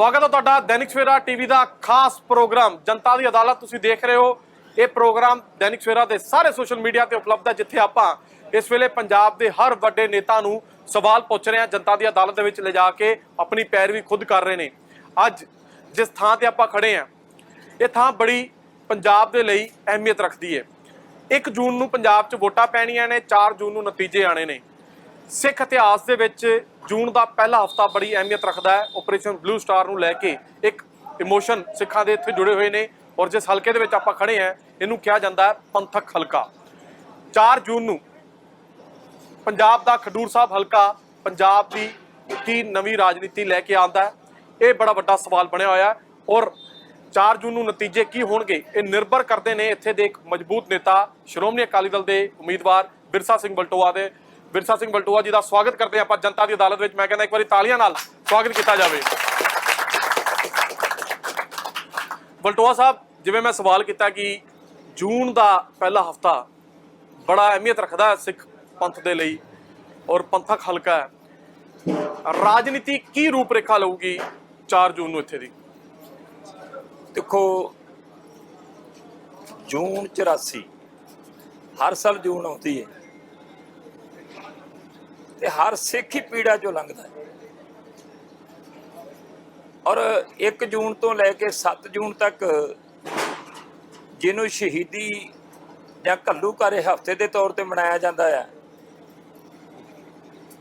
ਸਵਾਗਤ ਹੈ ਤੁਹਾਡਾ ਦੈਨਿਕ ਸਵੇਰਾ ਟੀਵੀ ਦਾ ਖਾਸ ਪ੍ਰੋਗਰਾਮ। ਜਨਤਾ ਦੀ ਅਦਾਲਤ, ਤੁਸੀਂ ਦੇਖ ਰਹੇ ਹੋ, ਇਹ ਪ੍ਰੋਗਰਾਮ ਦੈਨਿਕ ਸਵੇਰਾ ਦੇ ਸਾਰੇ ਸੋਸ਼ਲ ਮੀਡੀਆ ਤੇ ਉਪਲਬਧ ਹੈ, ਜਿੱਥੇ ਆਪਾਂ ਇਸ ਵੇਲੇ ਪੰਜਾਬ ਦੇ ਹਰ ਵੱਡੇ ਨੇਤਾ ਨੂੰ ਸਵਾਲ ਪੁੱਛ ਰਹੇ ਹਾਂ। ਜਨਤਾ ਦੀ ਅਦਾਲਤ ਦੇ ਵਿੱਚ ਲਿਜਾ ਕੇ ਆਪਣੀ ਪੈਰਵੀ ਖੁਦ ਕਰ ਰਹੇ ਨੇ। ਅੱਜ ਜਿਸ ਥਾਂ ਤੇ ਆਪਾਂ ਖੜੇ ਹਾਂ, ਇਹ ਥਾਂ ਬੜੀ ਪੰਜਾਬ ਦੇ ਲਈ ਅਹਿਮੀਅਤ ਰੱਖਦੀ ਹੈ। 1 ਜੂਨ ਨੂੰ ਪੰਜਾਬ 'ਚ ਵੋਟਾਂ ਪੈਣੀਆਂ ਨੇ 4 ਜੂਨ ਨੂੰ ਨਤੀਜੇ ਆਣੇ ਨੇ। ਸਿੱਖ ਇਤਿਹਾਸ ਦੇ ਵਿੱਚ ਜੂਨ ਦਾ ਪਹਿਲਾ ਹਫਤਾ ਬੜੀ ਅਹਿਮੀਅਤ ਰੱਖਦਾ ਹੈ। ਆਪਰੇਸ਼ਨ ਬਲੂ ਸਟਾਰ ਨੂੰ ਲੈ ਕੇ ਇੱਕ ਇਮੋਸ਼ਨ ਸਿੱਖਾਂ ਦੇ ਇੱਥੇ ਜੁੜੇ ਹੋਏ ਨੇ ਔਰ ਜਿਸ ਹਲਕੇ ਦੇ ਵਿੱਚ ਆਪਾਂ ਖੜੇ ਹਾਂ, ਇਹਨੂੰ ਕਿਹਾ ਜਾਂਦਾ ਹੈ ਪੰਥਕ ਹਲਕਾ। 4 ਜੂਨ ਨੂੰ ਪੰਜਾਬ ਦਾ ਖਡੂਰ ਸਾਹਿਬ ਹਲਕਾ ਪੰਜਾਬ ਦੀ ਕੀ ਨਵੀਂ ਰਾਜਨੀਤੀ ਲੈ ਕੇ ਆਂਦਾ ਹੈ, ਇਹ ਬੜਾ ਵੱਡਾ ਸਵਾਲ ਬਣਿਆ ਹੋਇਆ ਹੈ ਔਰ 4 ਜੂਨ ਨੂੰ ਨਤੀਜੇ ਕੀ ਹੋਣਗੇ, ਇਹ ਨਿਰਭਰ ਕਰਦੇ ਨੇ ਇੱਥੇ ਦੇ ਇੱਕ ਮਜ਼ਬੂਤ ਨੇਤਾ, ਸ਼੍ਰੋਮਣੀ ਅਕਾਲੀ ਦਲ ਦੇ ਉਮੀਦਵਾਰ ਬਿਰਸਾ ਸਿੰਘ ਬਲਟੋਆ ਦੇ। ਵਿਰਸਾ ਸਿੰਘ ਬਲਟੂਆ ਜੀ ਦਾ ਸਵਾਗਤ ਕਰਦੇ ਹਾਂ ਆਪਾਂ ਜਨਤਾ ਦੀ ਅਦਾਲਤ ਵਿੱਚ। ਮੈਂ ਕਹਿੰਦਾ ਇੱਕ ਵਾਰੀ ਤਾਲੀਆਂ ਨਾਲ ਸਵਾਗਤ ਕੀਤਾ ਜਾਵੇ। ਬਲਟੂਆ ਸਾਹਿਬ, ਜਿਵੇਂ ਮੈਂ ਸਵਾਲ ਕੀਤਾ ਕਿ ਜੂਨ ਦਾ ਪਹਿਲਾ ਹਫਤਾ ਬੜਾ ਅਹਿਮੀਅਤ ਰੱਖਦਾ ਹੈ ਸਿੱਖ ਪੰਥ ਦੇ ਲਈ ਔਰ ਪੰਥਕ ਹਲਕਾ ਹੈ। ਰਾਜਨੀਤੀ ਕੀ ਰੂਪਰੇਖਾ ਲਊਗੀ 4 ਜੂਨ ਨੂੰ ਇੱਥੇ ਦੀ? ਦੇਖੋ, ਜੂਨ 84 ਹਰ ਸਾਲ ਜੂਨ ਆਉਂਦੀ ਹੈ। ਤੇ ਹਰ ਸਿੱਖ ਹੀ ਪੀੜਾ ਚੋਂ ਲੰਘਦਾ ਹੈ। ਔਰ 1 ਜੂਨ ਤੋਂ ਲੈ ਕੇ 7 ਜੂਨ ਤੱਕ ਜਿਹਨੂੰ ਸ਼ਹੀਦੀ ਜਾਂ ਘੱਲੂਘਾਰੇ ਹਫ਼ਤੇ ਦੇ ਤੌਰ ਤੇ ਮਨਾਇਆ ਜਾਂਦਾ ਹੈ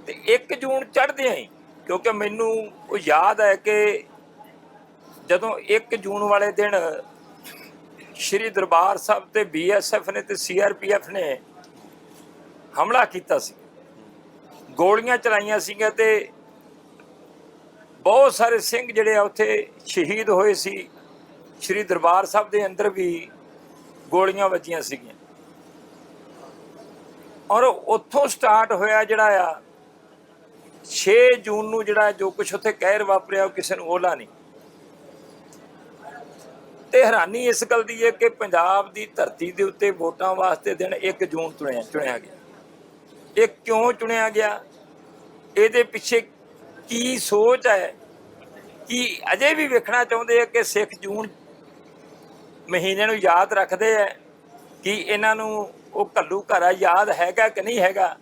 ਤੇ 1 ਜੂਨ ਚੜ੍ਹਦਿਆਂ ਹੀ, ਕਿਉਂਕਿ ਮੈਨੂੰ ਉਹ ਯਾਦ ਹੈ ਕਿ ਜਦੋਂ 1 ਜੂਨ ਵਾਲੇ ਦਿਨ ਸ਼੍ਰੀ ਦਰਬਾਰ ਸਾਹਿਬ ਤੇ ਬੀਐਸਐਫ ਨੇ ਤੇ ਸੀਆਰਪੀਐਫ ਨੇ ਹਮਲਾ ਕੀਤਾ ਸੀ ਗੋਲੀਆਂ ਚਲਾਈਆਂ ਸੀਗੀਆਂ ਤੇ ਬਹੁਤ ਸਾਰੇ ਸਿੰਘ ਜਿਹੜੇ ਆ ਉੱਥੇ ਸ਼ਹੀਦ ਹੋਏ ਸੀ। ਸ਼੍ਰੀ ਦਰਬਾਰ ਸਾਹਿਬ ਦੇ ਅੰਦਰ ਵੀ ਗੋਲੀਆਂ ਵੱਜੀਆਂ ਸੀਗੀਆਂ। ਔਰ ਉੱਥੋਂ ਸਟਾਰਟ ਹੋਇਆ ਜਿਹੜਾ ਆ 6 ਜੂਨ ਨੂੰ ਜਿਹੜਾ ਜੋ ਕੁਝ ਉੱਥੇ ਕਹਿਰ ਵਾਪਰਿਆ ਉਹ ਕਿਸੇ ਨੂੰ ਓਲਾ ਨਹੀਂ। ਤੇ ਹੈਰਾਨੀ ਇਸ ਗੱਲ ਦੀ ਹੈ ਕਿ ਪੰਜਾਬ ਦੀ ਧਰਤੀ ਦੇ ਉੱਤੇ ਵੋਟਾਂ ਵਾਸਤੇ ਦਿਨ 1 ਜੂਨ ਚੁਣਿਆ ਚੁਣਿਆ ਗਿਆ। ਇਹ ਕਿਉਂ ਚੁਣਿਆ ਗਿਆ? ਇਹਦੇ ਪਿੱਛੇ ਕੀ ਸੋਚ ਹੈ? ਕਿ ਅਜੇ ਵੀ ਵੇਖਣਾ ਚਾਹੁੰਦੇ ਆ ਕਿ ਸਿੱਖ ਜੂਨ ਮਹੀਨੇ ਨੂੰ ਯਾਦ ਰੱਖਦੇ ਆ ਕਿ ਇਹਨਾਂ ਨੂੰ ਉਹ ਘੱਲੂ ਘਰਾ ਯਾਦ ਹੈਗਾ ਕਿ ਨਹੀਂ ਹੈਗਾ?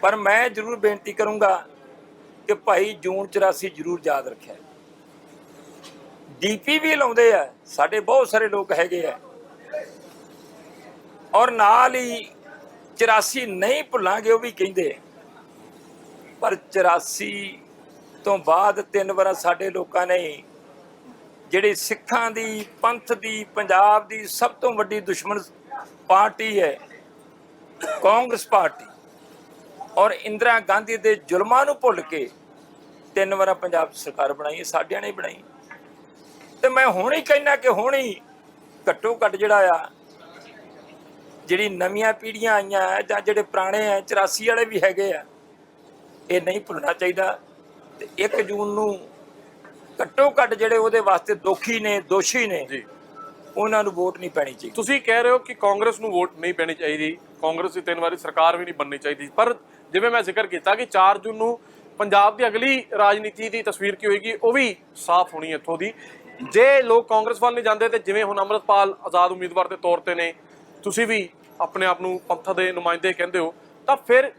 ਪਰ ਮੈਂ ਜ਼ਰੂਰ ਬੇਨਤੀ ਕਰੂੰਗਾ ਕਿ ਭਾਈ ਜੂਨ 84 ਜ਼ਰੂਰ ਯਾਦ ਰੱਖਿਆ। ਡੀਪੀ ਵੀ ਲਾਉਂਦੇ ਆ, ਸਾਡੇ ਬਹੁਤ ਸਾਰੇ ਲੋਕ ਹੈਗੇ ਆ। ਔਰ ਨਾਲ ਹੀ 84 ਨਹੀਂ ਭੁੱਲਾਂਗੇ ਉਹ ਵੀ ਕਹਿੰਦੇ ਆ। ਪਰ 84 ਤੋਂ ਬਾਅਦ ਤਿੰਨ ਵਾਰ ਸਾਡੇ ਲੋਕਾਂ ਨੇ ਜਿਹੜੀ ਸਿੱਖਾਂ ਦੀ, ਪੰਥ ਦੀ, ਪੰਜਾਬ ਦੀ ਸਭ ਤੋਂ ਵੱਡੀ ਦੁਸ਼ਮਣ ਪਾਰਟੀ ਹੈ, ਕਾਂਗਰਸ ਪਾਰਟੀ। ਔਰ ਇੰਦਰਾ ਗਾਂਧੀ ਦੇ ਜ਼ੁਲਮਾਂ ਨੂੰ ਭੁੱਲ ਕੇ ਤਿੰਨ ਵਾਰ ਪੰਜਾਬ ਸਰਕਾਰ ਬਣਾਈ ਸਾਡਿਆਂ ਨੇ ਬਣਾਈ। ਤੇ ਮੈਂ ਹੁਣ ਹੀ ਕਹਿਣਾ ਕਿ ਹੁਣ ਹੀ ਘੱਟੋ ਘੱਟ ਜਿਹੜਾ ਆ, ਜਿਹੜੀ ਨਵੀਆਂ ਪੀੜ੍ਹੀਆਂ ਆਈਆਂ ਜਾਂ ਜਿਹੜੇ ਪੁਰਾਣੇ ਆ 84 ਵਾਲੇ ਵੀ ਹੈਗੇ ਆ ਇਹ ਨਹੀਂ ਭੁੱਲਣਾ ਚਾਹੀਦਾ। ਤੇ 1 ਜੂਨ ਨੂੰ ਘੱਟੋ ਘੱਟ ਜਿਹੜੇ ਉਹਦੇ ਵਾਸਤੇ ਦੋਖੀ ਨੇ ਦੋਸ਼ੀ ਨੇ ਜੀ। ਉਹਨਾਂ ਨੂੰ ਵੋਟ ਨਹੀਂ ਪੈਣੀ ਚਾਹੀਦੀ। ਤੁਸੀਂ ਕਹਿ ਰਹੇ ਹੋ ਕਿ ਕਾਂਗਰਸ ਨੂੰ ਵੋਟ ਨਹੀਂ ਪੈਣੀ ਚਾਹੀਦੀ। ਕਾਂਗਰਸ ਦੀ ਤਿੰਨ ਵਾਰੀ ਸਰਕਾਰ ਵੀ ਨਹੀਂ ਬਣਨੀ ਚਾਹੀਦੀ। ਪਰ ਜਿਵੇਂ ਮੈਂ ਜ਼ਿਕਰ ਕੀਤਾ ਕਿ 4 ਜੂਨ ਨੂੰ ਪੰਜਾਬ ਦੀ ਅਗਲੀ ਰਾਜਨੀਤੀ ਦੀ ਤਸਵੀਰ ਕੀ ਹੋਏਗੀ ਉਹ ਵੀ ਸਾਫ਼ ਹੋਣੀ ਇੱਥੋਂ ਦੀ। ਜੇ ਲੋਕ ਕਾਂਗਰਸ ਵੱਲ ਨਹੀਂ ਜਾਂਦੇ ਤੇ ਜਿਵੇਂ ਹੁਣ ਅੰਮ੍ਰਿਤਪਾਲ ਆਜ਼ਾਦ ਉਮੀਦਵਾਰ ਦੇ ਤੌਰ ਤੇ ਨੇ ਤੁਸੀਂ ਵੀ ਆਪਣੇ ਆਪ ਨੂੰ ਪੰਥ ਦੇ ਨੁਮਾਇੰਦੇ ਕਹਿੰਦੇ ਹੋ ਤਾਂ ਫਿਰ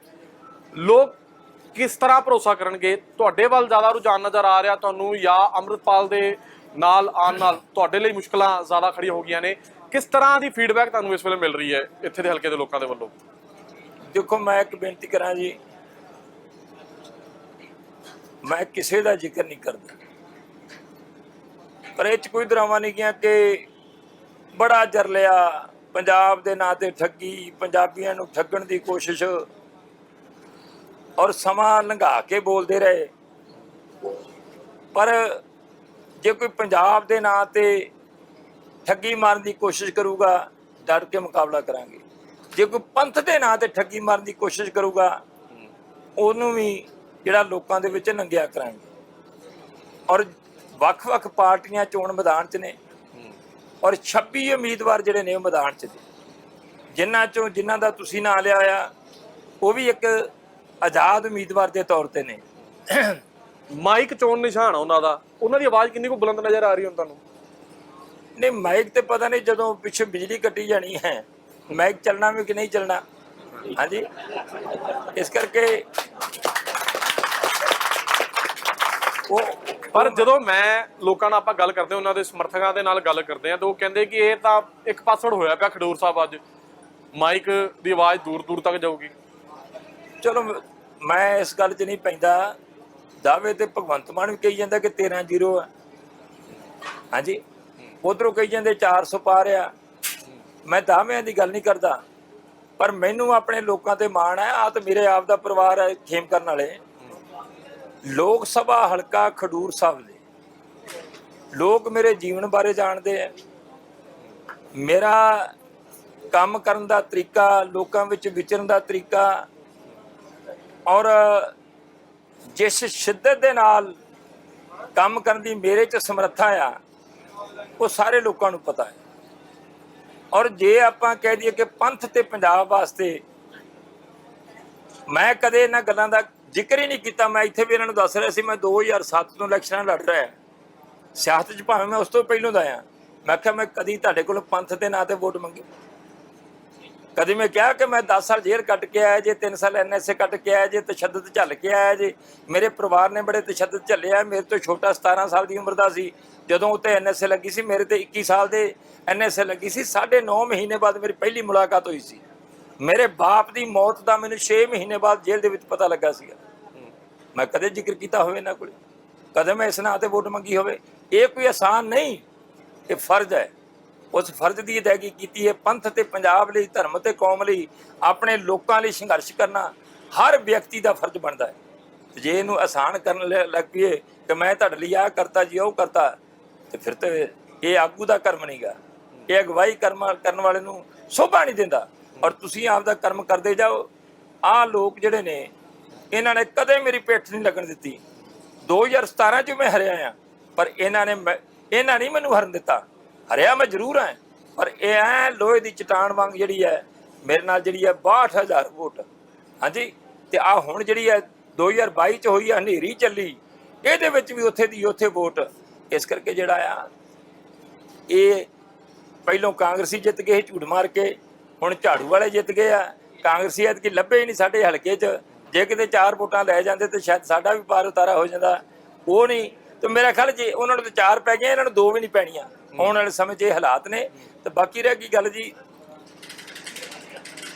ਲੋਕ ਕਿਸ ਤਰ੍ਹਾਂ ਭਰੋਸਾ ਕਰਨਗੇ? ਤੁਹਾਡੇ ਵੱਲ ਜ਼ਿਆਦਾ ਰੁਝਾਨ ਨਜ਼ਰ ਆ ਰਿਹਾ ਤੁਹਾਨੂੰ ਜਾਂ ਅੰਮ੍ਰਿਤਪਾਲ ਦੇ ਨਾਲ ਆਉਣ ਨਾਲ ਤੁਹਾਡੇ ਲਈ ਮੁਸ਼ਕਲਾਂ ਜ਼ਿਆਦਾ ਖੜੀਆਂ ਹੋ ਗਈਆਂ ਨੇ। ਕਿਸ ਤਰ੍ਹਾਂ ਦੀ ਫੀਡਬੈਕ ਤੁਹਾਨੂੰ ਇਸ ਵੇਲੇ ਮਿਲ ਰਹੀ ਹੈ ਇੱਥੇ ਦੇ ਹਲਕੇ ਦੇ ਲੋਕਾਂ ਦੇ ਵੱਲੋਂ? ਦੇਖੋ, ਮੈਂ ਇੱਕ ਬੇਨਤੀ ਕਰਾਂ ਜੀ। ਮੈਂ ਕਿਸੇ ਦਾ ਜ਼ਿਕਰ ਨਹੀਂ ਕਰਦਾ। ਪਰ ਇਹ ਚ ਕੋਈ ਡਰਾਮਾ ਨਹੀਂ ਗਿਆ ਕਿ ਬੜਾ ਜਰ ਲਿਆ, ਪੰਜਾਬ ਦੇ ਨਾਂ ਤੇ ਠੱਗੀ, ਪੰਜਾਬੀਆਂ ਨੂੰ ਠੱਗਣ ਦੀ ਕੋਸ਼ਿਸ਼ ਔਰ ਸਮਾਂ ਲੰਘਾ ਕੇ ਬੋਲਦੇ ਰਹੇ। ਪਰ ਜੇ ਕੋਈ ਪੰਜਾਬ ਦੇ ਨਾਂ ਤੇ ਠੱਗੀ ਮਾਰਨ ਦੀ ਕੋਸ਼ਿਸ਼ ਕਰੂਗਾ, ਡਰ ਕੇ ਮੁਕਾਬਲਾ ਕਰਾਂਗੇ। ਜੇ ਕੋਈ ਪੰਥ ਦੇ ਨਾਂ ਤੇ ਠੱਗੀ ਮਾਰਨ ਦੀ ਕੋਸ਼ਿਸ਼ ਕਰੂਗਾ, ਉਹਨੂੰ ਵੀ ਜਿਹੜਾ ਲੋਕਾਂ ਦੇ ਵਿੱਚ ਨੰਗਿਆ ਕਰਾਂਗੇ। ਔਰ ਵੱਖ-ਵੱਖ ਪਾਰਟੀਆਂ ਚੋਣ ਮੈਦਾਨ 'ਚ ਨੇ। ਔਰ 26 ਉਮੀਦਵਾਰ ਜਿਹੜੇ ਨੇ ਉਹ ਮੈਦਾਨ 'ਚ ਨੇ। ਜਿਨ੍ਹਾਂ ਚੋਂ ਜਿਨ੍ਹਾਂ ਦਾ ਤੁਸੀਂ ਨਾਂ ਲਿਆ ਆ, ਉਹ ਵੀ ਇੱਕ ਆਜ਼ਾਦ ਉਮੀਦਵਾਰ ਦੇ ਤੌਰ ਤੇ ਨੇ। ਮਾਈਕ ਚੋਣ ਨਿਸ਼ਾਨ ਆ ਉਹਨਾਂ ਦਾ। ਉਹਨਾਂ ਦੀ ਆਵਾਜ਼ ਕਿੰਨੀ ਕੁ ਬੁਲੰਦ ਨਜ਼ਰ ਆ ਰਹੀ ਹੁਣ ਤੁਹਾਨੂੰ? ਨਹੀਂ ਮਾਈਕ ਤੇ ਪਤਾ ਨਹੀਂ ਜਦੋਂ ਪਿੱਛੇ ਬਿਜਲੀ ਕੱਟੀ ਜਾਣੀ ਹੈ। ਮਾਈਕ ਚੱਲਣਾ ਵੀ ਕਿ ਨਹੀਂ ਚੱਲਣਾ? ਹਾਂਜੀ। ਇਸ ਕਰਕੇ ਉਹ ਪਰ ਜਦੋਂ ਮੈਂ ਲੋਕਾਂ ਨਾਲ ਆਪਾਂ ਗੱਲ ਕਰਦੇ ਹਾਂ, ਉਹਨਾਂ ਦੇ ਸਮਰਥਕਾਂ ਦੇ ਨਾਲ ਗੱਲ ਕਰਦੇ ਆ ਤਾਂ ਉਹ ਕਹਿੰਦੇ ਕਿ ਇਹ ਤਾਂ ਇੱਕ ਪਾਸੜ ਹੋਇਆ ਪਿਆ ਖਡੂਰ ਸਾਹਿਬ ਅੱਜ। ਮਾਈਕ ਦੀ ਆਵਾਜ਼ ਦੂਰ ਦੂਰ ਤੱਕ ਜਾਊਗੀ। ਚਲੋ, ਮੈਂ ਇਸ ਗੱਲ 'ਚ ਨਹੀਂ ਪੈਂਦਾ। ਦਾਅਵੇ ਤੇ ਭਗਵੰਤ ਮਾਨ ਵੀ ਕਹੀ ਜਾਂਦਾ ਕਿ 13 ਜ਼ੀਰੋ ਆ। ਹਾਂਜੀ? ਉਧਰੋਂ ਕਹੀ ਜਾਂਦੇ 400 ਪਾ ਰਿਆ ਮੈਂ ਦਾਅਵਿਆਂ ਦੀ ਗੱਲ ਨਹੀਂ ਕਰਦਾ। ਪਰ ਮੈਨੂੰ ਆਪਣੇ ਲੋਕਾਂ ਤੇ ਮਾਣ ਹੈ। ਆ ਤਾਂ ਮੇਰੇ ਆਪ ਦਾ ਪਰਿਵਾਰ ਹੈ, ਖੇਮ ਕਰਨ ਵਾਲੇ। ਲੋਕ ਸਭਾ ਹਲਕਾ ਖਡੂਰ ਸਾਹਿਬ ਦੇ। ਲੋਕ ਮੇਰੇ ਜੀਵਨ ਬਾਰੇ ਜਾਣਦੇ ਆ। ਮੇਰਾ ਕੰਮ ਕਰਨ ਦਾ ਤਰੀਕਾ, ਲੋਕਾਂ ਵਿੱਚ ਵਿਚਰਨ ਦਾ ਤਰੀਕਾ ਔਰ ਜਿਸ ਸ਼ਿੱਦਤ ਦੇ ਨਾਲ ਕੰਮ ਕਰਨ ਦੀ ਮੇਰੇ 'ਚ ਸਮਰੱਥਾ ਆ, ਉਹ ਸਾਰੇ ਲੋਕਾਂ ਨੂੰ ਪਤਾ ਹੈ। ਔਰ ਜੇ ਆਪਾਂ ਕਹਿ ਦਈਏ ਕਿ ਪੰਥ ਤੇ ਪੰਜਾਬ ਵਾਸਤੇ ਮੈਂ ਕਦੇ ਇਹਨਾਂ ਗੱਲਾਂ ਦਾ ਜ਼ਿਕਰ ਹੀ ਨਹੀਂ ਕੀਤਾ। ਮੈਂ ਇੱਥੇ ਵੀ ਇਹਨਾਂ ਨੂੰ ਦੱਸ ਰਿਹਾ ਸੀ, ਮੈਂ 2007 ਤੋਂ ਇਲੈਕਸ਼ਨਾਂ ਲੜ ਰਿਹਾ ਸਿਆਸਤ 'ਚ ਭਾਵੇਂ ਮੈਂ ਉਸ ਤੋਂ ਪਹਿਲੋਂ ਦਾ ਆ ਮੈਂ ਕਿਹਾ ਮੈਂ ਕਦੀ ਤੁਹਾਡੇ ਕੋਲ ਪੰਥ ਦੇ ਨਾਂ ਤੇ ਵੋਟ ਮੰਗੀ ਕਦੇ ਮੈਂ ਕਿਹਾ ਕਿ ਮੈਂ 10 ਸਾਲ ਜੇਲ੍ਹ ਕੱਟ ਕੇ ਆਇਆ ਜੇ 3 ਸਾਲ ਐਨਐਸਏ ਕੱਟ ਕੇ ਆਇਆ ਜੇ, ਤਸ਼ੱਦਦ ਝੱਲ ਕੇ ਆਇਆ ਜੇ। ਮੇਰੇ ਪਰਿਵਾਰ ਨੇ ਬੜੇ ਤਸ਼ੱਦਦ ਝੱਲਿਆ ਮੇਰੇ ਤੋਂ ਛੋਟਾ 17 ਸਾਲ ਦੀ ਉਮਰ ਦਾ ਸੀ। ਜਦੋਂ ਉੱਤੇ ਐਨਐਸਏ ਲੱਗੀ ਸੀ, ਮੇਰੇ ਤੇ 21 ਸਾਲ ਦੇ ਐਨਐਸਏ ਲੱਗੀ ਸੀ 9.5 ਮਹੀਨੇ ਬਾਅਦ ਮੇਰੀ ਪਹਿਲੀ ਮੁਲਾਕਾਤ ਹੋਈ ਸੀ। ਮੇਰੇ ਬਾਪ ਦੀ ਮੌਤ ਦਾ ਮੈਨੂੰ 6 ਮਹੀਨੇ ਬਾਅਦ ਜੇਲ੍ਹ ਦੇ ਵਿੱਚ ਪਤਾ ਲੱਗਾ ਸੀਗਾ। ਮੈਂ ਕਦੇ ਜ਼ਿਕਰ ਕੀਤਾ ਹੋਵੇ ਨਾ ਕੋਲ? ਕਦੇ ਮੈਂ ਇਸ ਨਾਂ ਤੇ ਵੋਟ ਮੰਗੀ ਹੋਵੇ? ਇਹ ਕੋਈ ਆਸਾਨ ਨਹੀਂ ਇਹ ਫਰਜ਼ ਹੈ ਉਸ ਫਰਜ਼ ਦੀ ਅਦਾਇਗੀ ਕੀਤੀ ਹੈ। ਪੰਥ ਤੇ ਪੰਜਾਬ ਲਈ, ਧਰਮ ਤੇ ਕੌਮ ਲਈ ਆਪਣੇ ਲੋਕਾਂ ਲਈ ਸੰਘਰਸ਼ ਕਰਨਾ ਹਰ ਵਿਅਕਤੀ ਦਾ ਫਰਜ਼ ਬਣਦਾ ਹੈ। ਜੇ ਇਹਨੂੰ ਆਸਾਨ ਕਰਨ ਲੱਗ ਪਈਏ ਕਿ ਮੈਂ ਤੁਹਾਡੇ ਲਈ ਆਹ ਕਰਤਾ ਜੀ, ਉਹ ਕਰਤਾ, ਤੇ ਫਿਰ ਤੇ ਇਹ ਆਗੂ ਦਾ ਕਰਮ ਨਹੀਂਗਾ ਇਹ ਅਗਵਾਈ ਕਰਮ ਕਰਨ ਵਾਲੇ ਨੂੰ ਸ਼ੋਭਾ ਨਹੀਂ ਦਿੰਦਾ। ਔਰ ਤੁਸੀਂ ਆਪ ਦਾ ਕਰਮ ਕਰਦੇ ਜਾਓ। ਆਹ ਲੋਕ ਜਿਹੜੇ ਨੇ, ਇਹਨਾਂ ਨੇ ਕਦੇ ਮੇਰੀ ਪਿੱਠ ਨਹੀਂ ਲੱਗਣ ਦਿੱਤੀ। 2017 ਚ ਮੈਂ ਹਰਿਆ ਆ ਪਰ ਇਹਨਾਂ ਨੇ ਮੈਂ- ਇਹਨਾਂ ਨਹੀਂ ਮੈਨੂੰ ਹਰਨ ਦਿੱਤਾ। ਹਰਿਆ ਮੈਂ ਜ਼ਰੂਰ ਹਾਂ ਪਰ ਇਹ ਐ ਲੋਹੇ ਦੀ ਚਟਾਨ ਵਾਂਗ ਜਿਹੜੀ ਹੈ, ਮੇਰੇ ਨਾਲ ਜਿਹੜੀ ਹੈ 62000 ਵੋਟ। ਹਾਂਜੀ? ਤੇ ਆ ਹੁਣ ਜਿਹੜੀ ਹੈ 2022 ਚ ਹੋਈ ਹੈ, ਹਨੇਰੀ ਚੱਲੀ। ਇਹਦੇ ਵਿੱਚ ਵੀ ਉੱਥੇ ਦੀ ਉੱਥੇ ਵੋਟ। ਇਸ ਕਰਕੇ ਜਿਹੜਾ ਆ, ਇਹ ਪਹਿਲੋਂ ਕਾਂਗਰਸੀ ਜਿੱਤ ਗਏ ਸੀ ਝੂਠ ਮਾਰ ਕੇ ਹੁਣ ਝਾੜੂ ਵਾਲੇ ਜਿੱਤ ਗਏ ਆ। ਕਾਂਗਰਸੀ ਐਤਕੀ ਲੱਭੇ ਹੀ ਨਹੀਂ ਸਾਡੇ ਹਲਕੇ 'ਚ। ਜੇ ਕਿਤੇ ਚਾਰ ਵੋਟਾਂ ਲੈ ਜਾਂਦੇ ਤੇ ਸ਼ਾਇਦ ਸਾਡਾ ਵੀ ਪਾਰ ਉਤਾਰਾ ਹੋ ਜਾਂਦਾ। ਉਹ ਨਹੀਂ। ਤੇ ਮੇਰਾ ਖਿਆਲ ਜੇ ਉਹਨਾਂ ਨੂੰ ਤੇ ਚਾਰ ਪੈ ਗਏ ਇਹਨਾਂ ਨੂੰ ਦੋ ਵੀ ਨਹੀਂ ਪੈਣੀਆਂ। ਆਉਣ ਵਾਲੇ ਸਮੇਂ 'ਚ ਇਹ ਹਾਲਾਤ ਨੇ। ਤੇ ਬਾਕੀ ਰਹਿ ਗਈ ਗੱਲ ਜੀ।